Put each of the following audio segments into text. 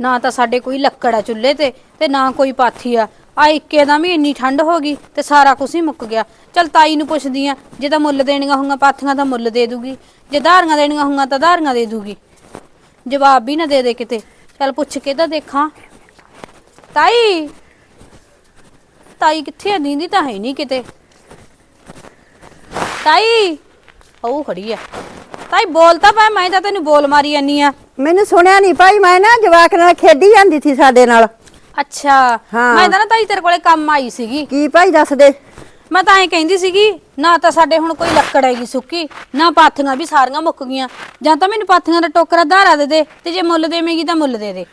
ਨਾ ਤਾਂ ਸਾਡੇ ਕੋਈ ਲੱਕੜ ਆ ਚੁੱਲ੍ਹੇ ਤੇ ਤੇ ਨਾ ਕੋਈ ਪਾਥੀ ਆ। ਆ ਇੱਕੇ ਦਾ ਵੀ ਇੰਨੀ ਠੰਡ ਹੋ ਗਈ ਤੇ ਸਾਰਾ ਕੁਝ ਹੀ ਮੁੱਕ ਗਿਆ। ਚਲ ਤਾਈ ਨੂੰ ਪੁੱਛਦੀ ਆ, ਜੇ ਤਾਂ ਮੁੱਲ ਦੇਣੀਆਂ ਹੋਊਗਾ ਪਾਥੀਆਂ ਤਾਂ ਮੁੱਲ ਦੇ ਦੂਗੀ। ਜੇ ਧਾਰੀਆਂ ਦੇਣੀਆਂ ਹੋਊਗਾ ਤਾਂ ਧਾਰੀਆਂ ਦੇ ਦੂਗੀ। ਜਵਾਬ ਵੀ ਨਾ ਦੇ ਦੇ ਕਿਤੇ। ਚਲ ਪੁੱਛ ਕੇ ਤਾਂ ਦੇਖਾਂ। ਤਾਈ! ਤਾਈ ਕਿੱਥੇ ਆ? ਦੀਂਦੀ ਤਾਂ ਹੈ ਨਹੀਂ ਕਿਤੇ। ਤਾਈ! ਉਹ ਖੜੀ ਆ। ਤਾਈ ਬੋਲ ਤਾਂ ਪਾ ਮੈਂ ਤਾਂ ਤੈਨੂੰ ਬੋਲ ਮਾਰੀ ਜਾਨੀ ਆ। ਮੈਨੂੰ ਸੁਣਿਆ ਨਹੀਂ ਭਾਈ ਮੈਂ ਨਾ ਜਵਾਕ ਨਾਲ ਖੇਡੀ ਜਾਂਦੀ ਸੀ ਸਾਡੇ ਨਾਲ। ਅੱਛਾ ਹਾਂ। ਮੈਂ ਤਾਂ ਨਾ ਤਾਈ ਤੇਰੇ ਕੋਲੇ ਕੰਮ ਆਈ ਸੀਗੀ। ਕੀ ਭਾਈ ਦੱਸ ਦੇ? ਮੈਂ ਤਾਂ ਐਂ ਕਹਿੰਦੀ ਸੀਗੀ ਨਾ ਤਾਂ ਸਾਡੇ ਹੁਣ ਕੋਈ ਲੱਕੜ ਹੈਗੀ ਸੁੱਕੀ ਨਾ ਪਾਥੀਆਂ ਵੀ ਸਾਰੀਆਂ ਮੁੱਕ ਗਈਆਂ। ਜਾਂ ਤਾਂ ਮੈਨੂੰ ਪਾਥੀਆਂ ਦਾ ਟੋਕਰਾ ਧਾਰਾ ਦੇ ਦੇ ਤੇ ਜੇ ਮੁੱਲ ਦੇਵੇਂਗੀ ਤਾਂ ਮੁੱਲ ਦੇ ਦੇ।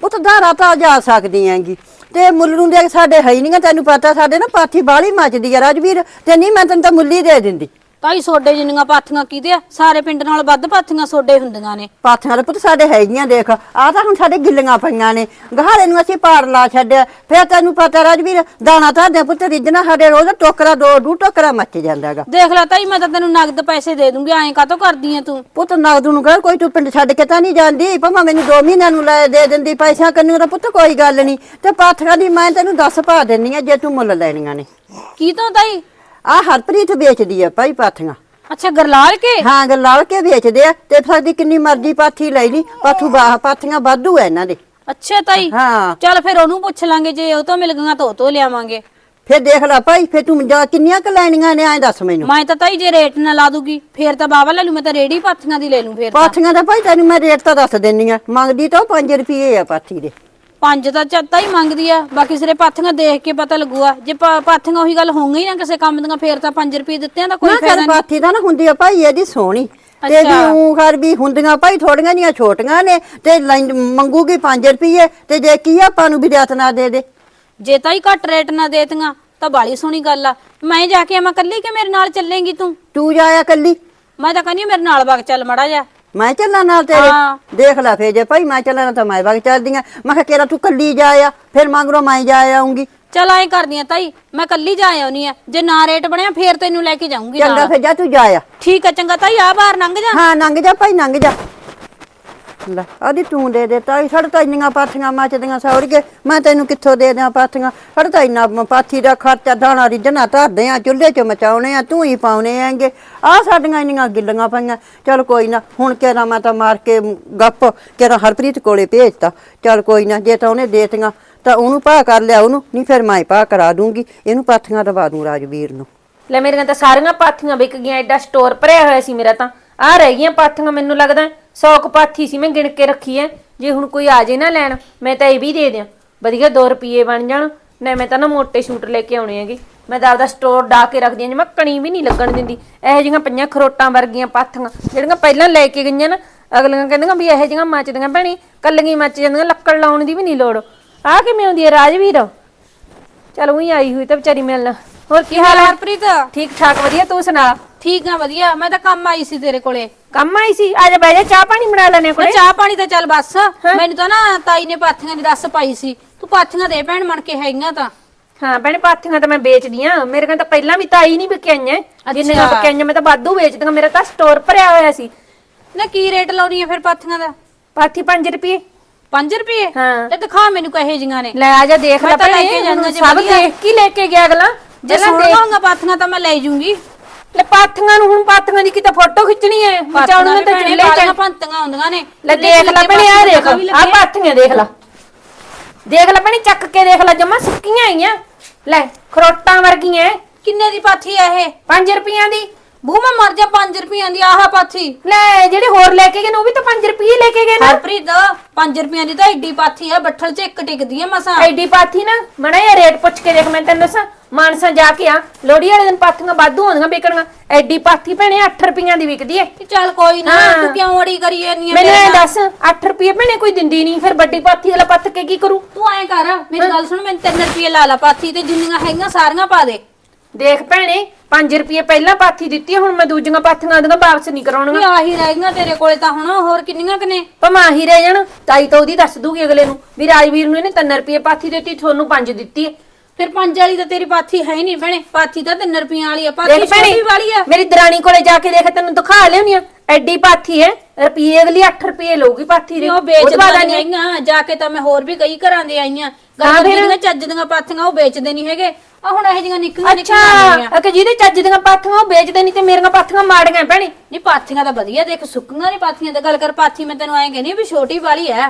ਪੁੱਤ ਧਾਰਾ ਤਾਂ ਜਾ ਸਕਦੀ ਹੈਗੀ। ਤੇ ਮੁੱਲ ਨੂੰ ਦੇ ਸਾਡੇ ਹੈ ਹੀ ਨਹੀਂਗਾ ਤੈਨੂੰ ਪਤਾ ਸਾਡੇ ਨਾ ਪਾਥੀ ਬਾਲੀ ਮੱਚਦੀ ਆ। ਰਾਜਵੀਰ ਤੇ ਨਹੀਂ ਮੈਂ ਤੈਨੂੰ ਤਾਂ ਮੁੱਲੀ ਦੇ ਦਿੰਦੀ। ਤਾਈ ਸੋਡੇ ਜਿੰਨੀਆਂ ਪਾਥੀਆਂ ਕੀਦੇ ਆ ਸਾਰੇ ਪਿੰਡ ਨਾਲ ਵੱਧ ਪਾਥੀਆਂ ਸੋਡੇ ਹੁੰਦੀਆਂ ਨੇ। ਪਾਥੀਆਂ ਦੇ ਪੁੱਤ ਸਾਡੇ ਹੈਗੀਆਂ ਦੇਖ। ਆ ਤਾਂ ਹੁਣ ਸਾਡੇ ਗਿੱਲੀਆਂ ਪਈਆਂ ਨੇ। ਗਹਾਰੇ ਨੂੰ ਅਸੀਂ ਪਾੜ ਲਾ ਛੱਡਿਆ। ਫਿਰ ਤੈਨੂੰ ਪਤਾ ਰਾਜਵੀਰ ਦਾਣਾ ਤਾਂ ਦੇ ਪੁੱਤ ਰਿੱਜਣਾ ਸਾਡੇ ਰੋਜ਼ ਟੋਕਰਾ ਦੋ ਦੂ ਟੋਕਰਾ ਮੱਚ ਜਾਂਦਾਗਾ ਦੇਖ ਲੈ ਤਾਈ ਮੈਂ ਤਾਂ ਤੈਨੂੰ ਨਗਦ ਪੈਸੇ ਦੇ ਦੂੰਗੀ ਐਂ ਕਾਤੋਂ ਕਰਦੀ ਆ ਤੂੰ? ਪੁੱਤ ਨਗਦ ਨੂੰ ਕਹ ਕੋਈ ਤੂੰ ਪਿੰਡ ਛੱਡ ਕੇ ਤਾਂ ਨਹੀਂ ਜਾਂਦੀ? ਭਾਵੇਂ ਮੈਨੂੰ 2 ਮਹੀਨਿਆਂ ਨੂੰ ਲੈ ਦੇ ਦਿੰਦੀ ਪੈਸਿਆਂ ਕੰਨੂ ਤਾਂ ਪੁੱਤ ਕੋਈ ਗੱਲ ਨਹੀਂ। ਤੇ ਪਾਥੀਆਂ ਦੀ ਮੈਂ ਤੈਨੂੰ ਦੱਸ ਪਾ ਦਿੰਨੀ ਆ ਜੇ ਤੂੰ ਮੁੱਲ ਲੈਣੀਆਂ ਨੇ। ਕੀ ਤੋਂ ਤਾਈ? ਆ ਹਰਪ੍ਰੀਤ ਵੇਚਦੀ ਆ ਭਾਈ ਪਾਥੀਆਂ। ਅੱਛਾ ਗਰਲਾਲ ਕੇ? ਹਾਂ ਗੱਲਾਲ ਕੇ ਵੇਚਦੇ ਆ ਤੇ ਸਾਡੀ ਕਿੰਨੀ ਮਰਜ਼ੀ ਪਾਥੀ ਲੈ ਲਈ। ਪਾਥੂ ਬਾਹ ਪਾਥੀਆਂ ਵਾਧੂ ਐ ਇਹਨਾਂ ਦੇ। ਅੱਛਾ ਤਾਈ ਹਾਂ। ਚੱਲ ਫਿਰ ਉਹਨੂੰ ਪੁੱਛ ਲਾਂਗੇ ਜੇ ਉਹ ਤੋਂ ਮਿਲ ਗਈਆਂ ਤਾਂ ਉਹ ਤੋਂ ਲਿਆਵਾਂਗੇ। ਫਿਰ ਦੇਖ ਲੈ ਭਾਈ ਫਿਰ ਤੂੰ ਜਾ ਕਿੰਨੀਆਂ ਕ ਲੈਣੀਆਂ ਨੇ ਐਂ ਦੱਸ ਮੈਨੂੰ। ਮੈਂ ਤਾਂ ਤਾਈ ਜੇ ਰੇਟ ਨਾ ਲਾ ਦੂਗੀ ਫੇਰ ਤਾਂ ਬਾਬਾ ਲੈ ਲੂ ਮੈਂ ਤਾਂ ਰੇੜੀ ਪਾਥੀਆਂ ਦੀ ਲੈ ਲੂ ਫੇਰ ਪਾਥੀਆਂ ਦਾ ਭਾਈ ਤੈਨੂੰ ਮੈਂ ਰੇਟ ਤਾਂ ਦੱਸ ਦਿੰਨੀ ਆ ਮੰਗਦੀ ਤਾਂ 5 ਰੁਪਏ ਆ ਪਾਥੀ ਦੇ। ਪੰਜ ਤਾਂ ਚੱਤਾ ਹੀ ਮੰਗਦੀ ਆ ਬਾਕੀ ਸਿਰੇ ਪਾਥੀਆਂ ਦੇਖ ਕੇ ਪਤਾ ਲੱਗੂਗਾ। ਜੇ ਪਾ- ਪਾਥੀਆਂ ਉਹੀ ਗੱਲ ਹੋਊਗੀ ਹੀ ਨਾ ਕਿਸੇ ਕੰਮ ਦੀਆਂ ਫੇਰ ਤਾਂ 5 ਰੁਪਏ ਦਿੱਤੇ ਆ ਤਾਂ ਕੋਈ ਫਾਇਦਾ ਕਰ ਨਹੀਂ। ਪਾਥੀ ਤਾਂ ਨਾ ਹੁੰਦੀ ਆ ਭਾਈ ਇਹਦੀ ਸੋਹਣੀ। ਤੇ ਅੱਛਾ। ਵੀ ਊਂ ਘਰ ਵੀ ਹੁੰਦੀਆਂ ਭਾਈ ਥੋੜੀਆਂ ਜੀਆਂ ਛੋਟੀਆਂ ਨੇ ਤੇ ਲੈਂ- ਮੰਗੂਗੀ 5 ਰੁਪਏ ਤੇ ਜੇ ਕੀ ਆਪਾਂ ਨੂੰ ਵੀ ਰਿਆਤ ਨਾ ਦੇ ਦੇ। ਜੇ ਤਾਈ ਘੱਟ ਰੇਟ ਨਾ ਦੇਤੀਆਂ ਤਾਂ ਬਾਲੀ ਸੋਹਣੀ ਗੱਲ ਆ। ਮੈਂ ਜਾ ਕੇ ਆਵਾਂ ਕੱਲੀ ਕਿ ਮੇਰੇ ਨਾਲ ਚੱਲੇਂਗੀ ਤੂੰ? ਤੂੰ ਜਾਇਆ ਕੱਲੀ ਮੈਂ ਤਾਂ ਕਹਿੰਦੀ ਹਾਂ ਮੇਰੇ ਨਾਲ ਵਗ ਚੱਲ ਮੜਾ ਜਾ ਮੈਂ ਚੱਲਾਂ ਨਾਲ ਤੇਰੇ। ਹਾਂ। ਦੇਖ ਲੈ ਫੇਰ ਜੇ ਭਾਈ ਮੈਂ ਚੱਲਣਾ ਤਾਂ ਮੈਂ ਵਗ ਚੱਲਦੀ ਆਂ ਮੈਂ ਕਿਹਾ ਕਿਹੜਾ ਤੂੰ ਕੱਲੀ ਜਾ ਆ? ਫਿਰ ਮੰਗਰੋ ਮੈਂ ਜਾ ਆਉਂਗੀ। ਚੱਲ ਐਂ ਕਰਦੀ ਆ ਤਾਈ ਮੈਂ ਕੱਲੀ ਜਾ ਆਉਣੀ ਆ। ਜੇ ਨਾ ਰੇਟ ਬਣਿਆ ਫੇਰ ਤੈਨੂੰ ਲੈ ਕੇ ਜਾਊਂਗੀ ਚੰਗਾ ਨਾਲ। ਫਿਰ ਜਾ ਤੂੰ ਜਾ ਆ। ਠੀਕ ਆ ਚੰਗਾ ਤਾਈ ਆ ਬਾਹਰ ਲੰਘ ਜਾ। ਹਾਂ ਲੰਘ ਜਾ ਭਾਈ ਲੰਘ ਜਾ। ਲੈ। ਆਦੀ ਤੂੰ ਦੇ ਦੇ ਤਾਈ, ਸਾਡੇ ਤਾਂ ਇੰਨੀਆਂ ਪਾਥੀਆਂ ਮੱਚਦੀਆਂ ਸੌੜੀਏ ਮੈਂ ਤੈਨੂੰ ਕਿੱਥੋਂ ਦੇ ਦਿਆਂ ਪਾਥੀਆਂ? ਸਾਡੇ ਤਾਂ ਇੰਨਾ ਪਾਥੀ ਦਾ ਖਰਚਾ, ਦਾਣਾ ਰਿੱਝਣਾ ਧਰਦੇ ਆ, ਚੁੱਲ੍ਹੇ 'ਚ ਮਚਾਉਣੇ ਆ, ਤੂੰ ਹੀ ਪਾਉਣੇ ਆਂਗੇ ਆ ਸਾਡੀਆਂ ਇੰਨੀਆਂ ਗਿੱਲੀਆਂ ਪਈਆਂ। ਚਲ ਕੋਈ ਨਾ, ਹੁਣ ਕਿਹੜਾ ਮੈਂ ਤਾਂ ਮਾਰ ਕੇ ਗੱਪ, ਕਿਹੜਾ ਹਰਪ੍ਰੀਤ ਕੋਲੇ ਭੇਜਤਾ। ਚਲ ਕੋਈ ਨਾ, ਜੇ ਤਾਂ ਉਹਨੇ ਦੇਤੀਆਂ, ਤਾਂ ਉਹਨੂੰ ਭਾ ਕਰ ਲਿਆ ਉਹਨੂੰ, ਨਹੀਂ ਫਿਰ ਮੈਂ ਭਾ ਕਰਾ ਦੂੰਗੀ। ਇਹਨੂੰ ਪਾਥੀਆਂ ਦਵਾ ਦੂੰ ਰਾਜਵੀਰ ਨੂੰ। ਲੈ ਮੇਰੀਆਂ ਤਾਂ ਸਾਰੀਆਂ ਪਾਥੀਆਂ ਵਿਕ ਗਈਆਂ, ਐਡਾ ਸਟੋਰ ਭਰਿਆ ਹੋਇਆ ਸੀ ਮੇਰਾ ਤਾਂ। ਆ ਰਹਿ ਗਈਆਂ ਪਾਥੀਆਂ ਮੈਨੂੰ ਲੱਗਦਾ 100 ਕੁ ਪਾਥੀ ਸੀ ਮੈਂ ਗਿਣ ਕੇ ਰੱਖੀ ਐ। ਜੇ ਹੁਣ ਕੋਈ ਆ ਜੇ ਨਾ ਲੈਣ ਮੈਂ ਤਾਂ ਇਹ ਵੀ ਦੇ ਦਿਆਂ। ਵਧੀਆ 2 ਰੁਪਏ ਬਣ ਜਾਣ ਨਾ ਮੈਂ ਤਾਂ ਨਾ ਮੋٹے ਸ਼ੂਟ ਲੈ ਕੇ ਆਉਣੇ ਹੈਗੇ। ਮੈਂ ਤਾਂ ਆਪਦਾ ਸਟੋਰ ਡਾ ਕੇ ਰੱਖਦੀ ਆਂ ਜਿਵੇਂ ਕਣੀ ਵੀ ਨਹੀਂ ਲੱਗਣ ਦਿੰਦੀ। ਇਹੋ ਜਿਹੀਆਂ ਪਈਆਂ ਖਰੋਟਾਂ ਵਰਗੀਆਂ ਪਾਥੀਆਂ ਜਿਹੜੀਆਂ ਪਹਿਲਾਂ ਲੈ ਕੇ ਗਈਆਂ ਨਾ ਅਗਲੀਆਂ ਕਹਿੰਦੀਆਂ ਵੀ ਇਹੋ ਜਿਹੀਆਂ ਮੱਚਦੀਆਂ ਭੈਣੀ ਕੱਲੀਆਂ ਮੱਚ ਜਾਂਦੀਆਂ ਲੱਕੜ ਲਾਉਣ ਦੀ ਵੀ ਨਹੀਂ ਲੋੜ। ਆ ਕਿਵੇਂ ਆਉਂਦੀ ਹੈ ਰਾਜਵੀਰ? ਚਲ ਉਹੀ ਆਈ ਹੋਈ ਤਾਂ ਵਿਚਾਰੀ ਮਿਲਣ ਹੋਰ ਕੀ ਹਾਲ ਹੈ ਹਰਪ੍ਰੀਤ। ਠੀਕ ਠਾਕ ਵਧੀਆ ਤੂੰ ਸੁਣਾ? ਠੀਕ ਆ ਵਧੀਆ। ਮੈਂ ਤਾਂ ਕੰਮ ਆਈ ਸੀ ਤੇਰੇ ਕੋਲੇ। ਕੰਮ ਆਈ ਸੀ? ਆ ਜਾ ਬਹਿ ਜਾ ਚਾਹ ਪਾਣੀ ਬਣਾ ਲੈਣੇ ਮੈਂ ਕੋਲੇ। ਚਾਹ ਪਾਣੀ ਤਾਂ ਚੱਲ ਬਸ। ਮੈਨੂੰ ਤਾਂ ਨਾ ਤਾਈ ਨੇ ਪਾਥੀਆਂ ਦੀ ਦੱਸ ਪਾਈ ਸੀ। ਤੂੰ ਪਾਥੀਆਂ ਦੇ ਭੈਣ ਮਣ ਕੇ ਹੈਗੀਆਂ ਤਾਂ। ਹਾਂ ਭੈਣੇ ਪਾਥੀਆਂ ਤਾਂ ਮੈਂ ਵੇਚਦੀ ਆ ਮੇਰੇ ਕੋਲ ਤਾਂ ਪਹਿਲਾਂ ਵੀ ਤਾਈ ਨਹੀਂ ਵਿਕਿਆਈਆਂ ਜਿੰਨੀਆਂ। ਵਿਕਿਆਈਆਂ ਮੈਂ ਤਾਂ ਵਾਧੂ ਵੇਚਦੀਆਂ। ਮੇਰਾ ਤਾਂ ਸਟੋਰ ਭਰਿਆ ਹੋਇਆ ਸੀ। ਨਾ ਕੀ ਰੇਟ ਲਾਉਣੀ ਆ ਫਿਰ ਪਾਥੀਆਂ ਦਾ? ਪਾਥੀ 5 ਰੁਪਏ। 5 ਰੁਪਏ? ਹਾਂ। ਤੇ ਦਿਖਾ ਮੈਨੂੰ ਕਹੇ ਜੀਆਂ ਨੇ। ਲੈ ਆ ਜਾ ਦੇਖ ਲੈ ਭੈਣੇ। ਸਭ। ਦੇਖ ਕੀ ਲੈ ਕੇ ਗਿਆ ਅਗਲਾ। ਜੇ ਹੋਊਗਾ ਪਾਥੀਆਂ ਤਾਂ ਮੈਂ ਲੈ ਜੂੰਗੀ। ਲੈ ਪਾਥੀਆਂ ਨੂੰ ਹੁਣ ਪਾਥੀਆਂ ਦੀ ਕਿਤੇ ਫੋਟੋ ਖਿੱਚਣੀ ਹੈ ਮਚਾਉਣੀਆਂ ਤਾਂ ਚੁੱਲ੍ਹੇ ਚ ਪੰਤੀਆਂ ਹੁੰਦੀਆਂ ਨੇ। ਲੈ ਦੇਖ ਲੈ ਭੈਣੇ ਆ ਦੇਖ ਆ। ਪਾਥੀਆਂ ਦੇਖ ਲੈ। ਦੇਖ ਲੈ ਭੈਣੇ ਚੱਕ ਕੇ ਦੇਖ ਲੈ ਜਮਾ ਸੁੱਕੀਆਂ ਆਈਆਂ। ਲੈ ਖਰੋਟਾਂ ਵਰਗੀਆਂ ਕਿੰਨੇ ਦੀ ਪਾਥੀ ਆ ਇਹ? 5 ਰੁਪਈਆਂ ਦੀ। ਬੂ ਮੈਂ ਮਰ ਜਾ 5 ਰੁਪਈਆਂ ਦੀ ਆਹ ਪਾਥੀ। ਲੈ ਜਿਹੜੇ ਹੋਰ ਲੈ ਕੇ ਗਏ ਨੇ ਉਹ ਵੀ ਤਾਂ 5 ਰੁਪਏ ਲੈ ਕੇ ਗਏ ਨਾ। ਹਰਪ੍ਰੀਤ 5 ਰੁਪਈਆਂ ਦੀ ਤਾਂ ਏਡੀ ਪਾਥੀ ਆ ਬੱਠਲ 'ਚ ਇੱਕ ਟਿਕਦੀ ਆ ਮਸਾਂ। ਐਡੀ ਪਾਥੀ ਨਾ ਮੜਾ ਇਹ ਰੇਟ ਪੁੱਛ ਕੇ ਦੇਖ ਮੈਂ ਤੈਨੂੰ ਦੱਸਾਂ ਮਾਨਸਾ ਜਾ ਕੇ ਆ ਲੋੜੀ ਵਾਲੇ ਦਿਨ ਪਾਥੀਆਂ ਵਾਧੂ ਹੁੰਦੀਆਂ ਵਿਕਣੀਆਂ। ਐਡੀ ਪਾਥੀ ਭੈਣੇ 8 ਰੁਪਈਆਂ ਦੀ ਵਿਕਦੀ ਐ ਕਿ ਚੱਲ ਕੋਈ ਨਾ ਹਾਂ। ਤੂੰ ਕਿਉਂ ਅੜੀ ਕਰੀ ਜਾਂਦੀ ਆ ਮੈਨੂੰ ਮੇਰੇ ਇਹ ਨਾਲ? ਦੱਸ 8 ਰੁਪਏ ਭੈਣੇ ਕੋਈ ਦਿੰਦੀ ਨਹੀਂ ਫਿਰ ਵੱਡੀ ਪਾਥੀ ਵਾਲਾ ਪੱਥ ਕੇ ਕੀ ਕਰੂ? ਤੂੰ ਐਂ ਕਰ ਮੇਰੀ ਗੱਲ ਸੁਣ ਮੈਨੂੰ 3 ਰੁਪਏ ਲਾ ਲਾ ਪਾਥੀ ਤੇ ਜਿੰਨੀਆਂ ਹੈਗੀਆਂ ਸਾਰੀਆਂ ਪਾ ਦੇ। ਦੇਖ ਭੈਣੇ 5 ਰੁਪਏ ਪਹਿਲਾਂ ਪਾਥੀ ਦਿੱਤੀ ਹੁਣ ਮੈਂ ਦੂਜੀਆਂ ਪਾਥੀਆਂ ਆਦੀਆਂ ਵਾਪਸ ਨਹੀਂ ਕਰਾਉਣੀਆਂ। ਆਹੀ ਰਹਿ ਗਈਆਂ ਤੇਰੇ ਕੋਲੇ ਤਾਂ ਹੁਣ ਹੋਰ ਕਿੰਨੀਆਂ ਕਨੇ ਭਮਾ ਹੀ ਰਹਿ ਜਾਣ ਤਾਈ ਤਾਂ ਉਹਦੀ ਦੱਸ ਦੂਗੀ ਅਗਲੇ ਨੂੰ ਵੀ ਰਾਜਵੀਰ ਨੂੰ ਇਹਨੇ 3 ਰੁਪਏ ਪਾਥੀ ਦਿੱਤੀ ਤੁਹਾਨੂੰ 5 ਦਿੱਤੀ ਐ ਫਿਰ ਪੰਜ ਵਾਲੀ ਤਾਂ ਤੇਰੀ ਪਾਥੀ ਹੈ ਹੀ ਨਹੀਂ ਭੈਣੇ ਪਾਥੀ ਤਾਂ 3 ਰੁਪਈਆਂ ਵਾਲੀ ਆ ਪਾਥੀ ਦੇਖ ਛੋਟੀ ਵਾਲੀ ਆ। ਮੇਰੀ ਦਰਾਣੀ ਕੋਲੇ ਜਾ ਕੇ ਦੇਖ ਤੈਨੂੰ ਦਿਖਾ ਲਿਆਉਣੀ ਆ ਐਡੀ ਪਾਥੀ ਹੈ ਰੁਪਏ ਅਗਲੀ 8 ਰੁਪਏ ਲਊਗੀ ਪਾਥੀ ਦੇ ਉਹ ਵੇਚਦੇ ਨਹੀਂ ਆਈਆਂ ਜਾ ਕੇ ਤਾਂ ਮੈਂ ਹੋਰ ਵੀ ਕਈ ਘਰਾਂ ਦੇ ਆਈਆਂ। ਹਾਂ ਗਾਂ ਫਿਰ? ਦੀਆਂ ਚੱਜ ਦੀਆਂ ਪਾਥੀਆਂ ਉਹ ਵੇਚਦੇ ਨਹੀਂ ਹੈਗੇ। ਆ ਹੁਣ ਇਹ ਜੀਆਂ ਨਿੱਕੀਆਂ ਅੱਛਾ ਨਿੱਕੀਆਂ ਆਈਆਂ ਅਕੇ ਜਿਹਦੇ ਚੱਜ ਦੀਆਂ ਪਾਥੀਆਂ ਉਹ ਵੇਚਦੇ ਨਹੀਂ ਤੇ ਮੇਰੀਆਂ ਪਾਥੀਆਂ ਮਾੜੀਆਂ ਭੈਣੇ। ਨਹੀਂ ਪਾਥੀਆਂ ਤਾਂ ਵਧੀਆ ਦੇਖ ਸੁੱਕੀਆਂ ਨਹੀਂ ਪਾਥੀਆਂ ਤੇ ਗੱਲ ਕਰ ਪਾਥੀ ਮੈਂ ਤੈਨੂੰ ਐਂ ਕਹਿੰਦੀ ਵੀ ਛੋਟੀ ਵਾਲੀ ਐ।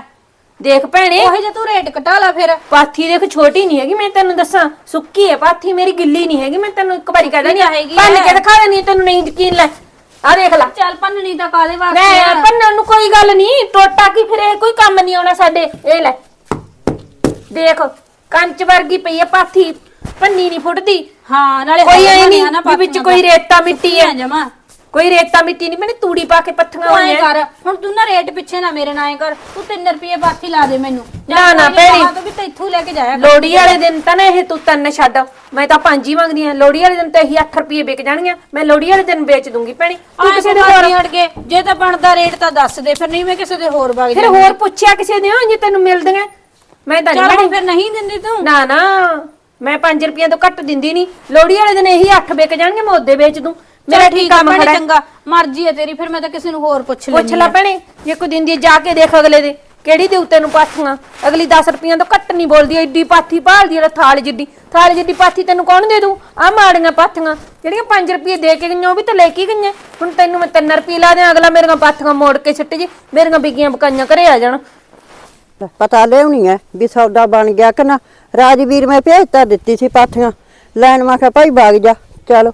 ਦੇਖ ਭੈਣੇ। ਉਹੇ ਜੇ ਤੂੰ ਰੇਟ ਘਟਾ ਲਾ ਫਿਰ। ਪਾਥੀ ਦੇਖ ਛੋਟੀ ਨਹੀਂ ਹੈਗੀ ਮੈਂ ਤੈਨੂੰ ਦੱਸਾਂ। ਸੁੱਕੀ ਹੈ ਪਾਥੀ ਮੇਰੀ ਗਿੱਲੀ ਨਹੀਂ ਹੈਗੀ ਮੈਂ ਤੈਨੂੰ ਇੱਕ ਵਾਰੀ ਕਹਿ ਦਿੰਦੀ ਹੈਗੀ ਪੰਨ ਹੈ। ਕੇ ਦਿਖਾ ਦੇਣੀ ਤੈਨੂੰ ਨਹੀਂ ਯਕੀਨ ਲੈ। ਆ ਦੇਖ ਲੈ। ਚੱਲ ਪੰਨਣੀ ਤਾਂ ਕਾਦੇ ਵਾਸਤੇ ਮੈਂ ਆ? ਪੰਨਣ ਨੂੰ ਕੋਈ ਗੱਲ ਨਹੀਂ ਟੋਟਾ ਕੀ ਫਿਰ ਇਹ ਕੋਈ ਕੰਮ ਨਹੀਂ ਆਉਣਾ ਸਾਡੇ। ਇਹ ਲੈ। ਦੇਖ ਕੰਚ ਵਰਗੀ ਪਈ ਹੈ ਪਾਥੀ ਪੰਨੀ ਨਹੀਂ ਫੁੱਟਦੀ। ਹਾਂ ਨਾਲੇ ਕੋਈ ਐ ਨਹੀਂ ਵੀ ਵਿੱਚ ਕੋਈ। ਰੇਤਾ ਮਿੱਟੀ ਹੈ ਜਮਾ। ਕੋਈ ਰੇਤਾ ਮਿੱਟੀ ਨਹੀਂ ਮੈਨੇ ਤੂੜੀ ਪਾ ਕੇ ਪੱਥੀਆਂ ਐਂ ਹੋਈਆਂ ਕਰ ਹੁਣ ਤੂੰ ਨਾ ਰੇਟ ਪਿੱਛੇ ਨਾ ਮੇਰੇ ਨਾਲ ਐਂ ਕਰ। ਤੂੰ 3 ਰੁਪਏ ਪਾਥੀ ਲਾ ਦੇ ਮੈਨੂੰ। ਨਾ, ਨਾ, ਭੈਣੇ। ਤੂੰ ਵੀ ਤੈਥੋਂ ਲੈ ਕੇ ਜਾਇਆ ਕਰ। ਲੋੜੀ ਵਾਲੇ ਦਿਨ ਤਾਂ ਨਾ ਇਹ ਤੂੰ ਤੰਨ ਛੱਡ। ਮੈਂ ਤਾਂ ਪੰਜ ਹੀ ਮੰਗਦੀ ਆ। ਲੋੜੀ ਵਾਲੇ ਦਿਨ ਤਾਂ ਇਹੀ 8 ਰੁਪਏ ਵਿਕ ਜਾਣਗੀਆਂ। ਮੈਂ ਲੋੜੀ ਵਾਲੇ ਦਿਨ ਵੇਚ ਦੂੰਗੀ ਭੈਣੇ। ਤੂੰ ਕਿਸੇ ਦੇ ਹੋਰ ਹਟ ਗਏ ਜੇ ਤਾਂ ਬਣਦਾ ਰੇਟ ਤਾਂ ਦੱਸ ਦੇ। ਫਿਰ ਨਹੀਂ ਮੈਂ ਕਿਸੇ ਦੇ ਹੋਰ ਵਗ ਫਿਰ। ਹੋਰ ਪੁੱਛਿਆ ਕਿਸੇ ਨੇ ਜੇ ਤੈਨੂੰ ਮਿਲਦੀਆਂ। ਮੈਂ ਤਾਂ ਨਹੀਂ ਫਿਰ ਨਹੀਂ ਦਿੰਦੀ ਤੂੰ। ਨਾ ਨਾ। ਮੈਂ 5 ਰੁਪਈਆਂ ਤੋਂ ਘੱਟ ਦਿੰਦੀ ਨਹੀਂ ਲੋੜੀ ਵਾਲੇ ਦਿਨ ਇਹੀ 8 ਵਿਕ ਜਾਣਗੇ ਮੈਂ ਉਹਦੇ ਵੇਚ ਦੂੰ। ਮੇਰਾ ਮੇਰਾ ਠੀਕ ਕੰਮ ਖੜਾ ਹੈ। ਚੰਗਾ। ਮਰਜ਼ੀ ਹੈ ਤੇਰੀ ਫਿਰ ਮੈਂ ਤਾਂ ਕਿਸੇ ਨੂੰ ਹੋਰ ਪੁੱਛ ਲੈਂਦੀ ਪੁੱਛ ਲੈ ਭੈਣੇ ਜੇ ਕੋਈ ਦਿੰਦੀ ਹੈ, ਜਾ ਕੇ ਦੇਖ ਅਗਲੇ ਦੇ। ਕਿਹੜੀ ਦੇਉ ਤੈਨੂੰ ਪਾਥੀਆਂ? ਅਗਲੀ 10 ਰੁਪਈਆਂ ਤੋਂ ਘੱਟ ਨਹੀਂ ਬੋਲਦੀ ਐਡੀ ਪਾਥੀ ਭਾਲਦੀ ਜਿਹੜਾ ਥਾਲ ਜਿੱਡੀ। ਥਾਲ ਜਿੱਡੀ ਪਾਥੀ ਤੈਨੂੰ ਕੌਣ ਦੇ ਦੂ ਆ ਮਾੜੀਆਂ ਪਾਥੀਆਂ। ਜਿਹੜੀਆਂ 5 ਰੁਪਏ ਦੇ ਕੇ ਗਈਆਂ ਉਹ ਵੀ ਤਾਂ ਲੈ ਕੇ ਗਈਆਂ। ਹੁਣ ਤੈਨੂੰ ਮੈਂ 3 ਰੁਪਏ ਲਾ ਦਿਆਂ ਅਗਲਾ ਮੇਰੀਆਂ ਪਾਥੀਆਂ ਮੋੜ ਕੇ ਸਿੱਟ ਜੇ। ਮੇਰੀਆਂ ਬਿਗੀਆਂ ਬਕਾਈਆਂ ਘਰੇ ਆ ਜਾਣ। ਪਤਾ ਲਿਆਉਣੀ ਐ ਵੀ ਸੌਦਾ ਬਣ ਗਿਆ ਕਿ ਨਾ। ਰਾਜਵੀਰ ਮੈਂ ਭੇਜਤਾ ਦਿੱਤੀ ਸੀ ਪਾਥੀਆਂ। ਲੈਣ ਮੈਂ ਕਿਹਾ, ਭਾਈ ਵਗ ਜਾ, ਚਲੋ।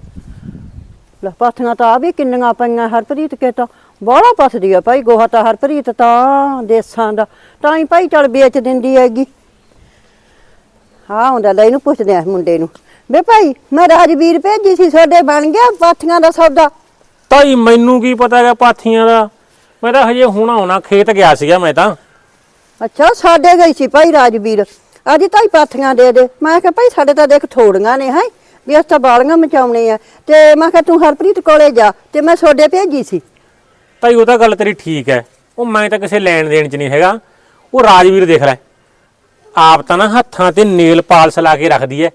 ਲੈ, ਪਾਥੀਆਂ ਤਾਂ ਆ ਵੀ ਕਿੰਨੀਆਂ ਪਈਆਂ ਹਰਪ੍ਰੀਤ ਕੇ ਤਾਂ ਬੜਾ ਪਸਦੀ ਆ ਭਾਈ ਗੋਹਾ ਤਾਂ ਹਰਪ੍ਰੀਤ ਤਾਂ ਦੇਸਾਂ ਦਾ। ਤਾਂ ਹੀ ਭਾਈ ਚਲ ਵੇਚ ਦਿੰਦੀ ਹੈਗੀ। ਹਾਂ ਹੁੰਦਾ, ਲੈ ਇਹਨੂੰ ਪੁੱਛਦੇ ਆ ਮੁੰਡੇ ਨੂੰ। ਵੇ ਭਾਈ, ਮੈਂ ਰਾਜਵੀਰ ਭੇਜੀ ਸੀ ਤੁਹਾਡੇ ਬਣ ਗਿਆ ਪਾਥੀਆਂ ਦਾ ਸੌਦਾ। ਤਾਈ ਮੈਨੂੰ ਕੀ ਪਤਾ ਹੈਗਾ ਪਾਥੀਆਂ ਦਾ? ਮੈਂ ਤਾਂ ਹਜੇ ਹੁਣ ਆਉਣਾ ਖੇਤ ਗਿਆ ਸੀਗਾ ਮੈਂ ਤਾਂ। ਅੱਛਾ, ਸਾਡੇ ਗਈ ਸੀ ਭਾਈ ਰਾਜਵੀਰ। ਆਦੀ ਤਾਈ ਪਾਥੀਆਂ ਦੇ ਦੇ। ਮੈਂ ਕਿਹਾ, ਭਾਈ ਸਾਡੇ ਤਾਂ ਦੇਖ ਥੋੜੀਆਂ ਨੇ, ਹੈ? ਵੀ ਅਸੀਂ ਤਾਂ ਬਾਲੀਆਂ ਮਚਾਉਣੇ ਆ। ਤੇ ਮੈਂ ਕਿਹਾ, ਤੂੰ ਹਰਪ੍ਰੀਤ ਕੋਲੇ ਜਾ। ਤੇ ਮੈਂ ਤੁਹਾਡੇ ਭੇਜੀ ਸੀ। ਭਾਈ, ਉਹ ਤਾਂ ਗੱਲ ਤੇਰੀ ਠੀਕ ਹੈ ਉਹ ਮੈਂ ਤਾਂ ਕਿਸੇ ਲੈਣ ਦੇਣ ਚ ਨਹੀਂ ਹੈਗਾ। ਉਹ ਰਾਜਵੀਰ ਦੇਖ ਲੈ। ਆਪ ਤਾਂ ਨਾ ਹੱਥਾਂ ਤੇ ਨੇਲ ਪਾਲਸ ਲਾ ਕੇ ਰੱਖਦੀ ਐ।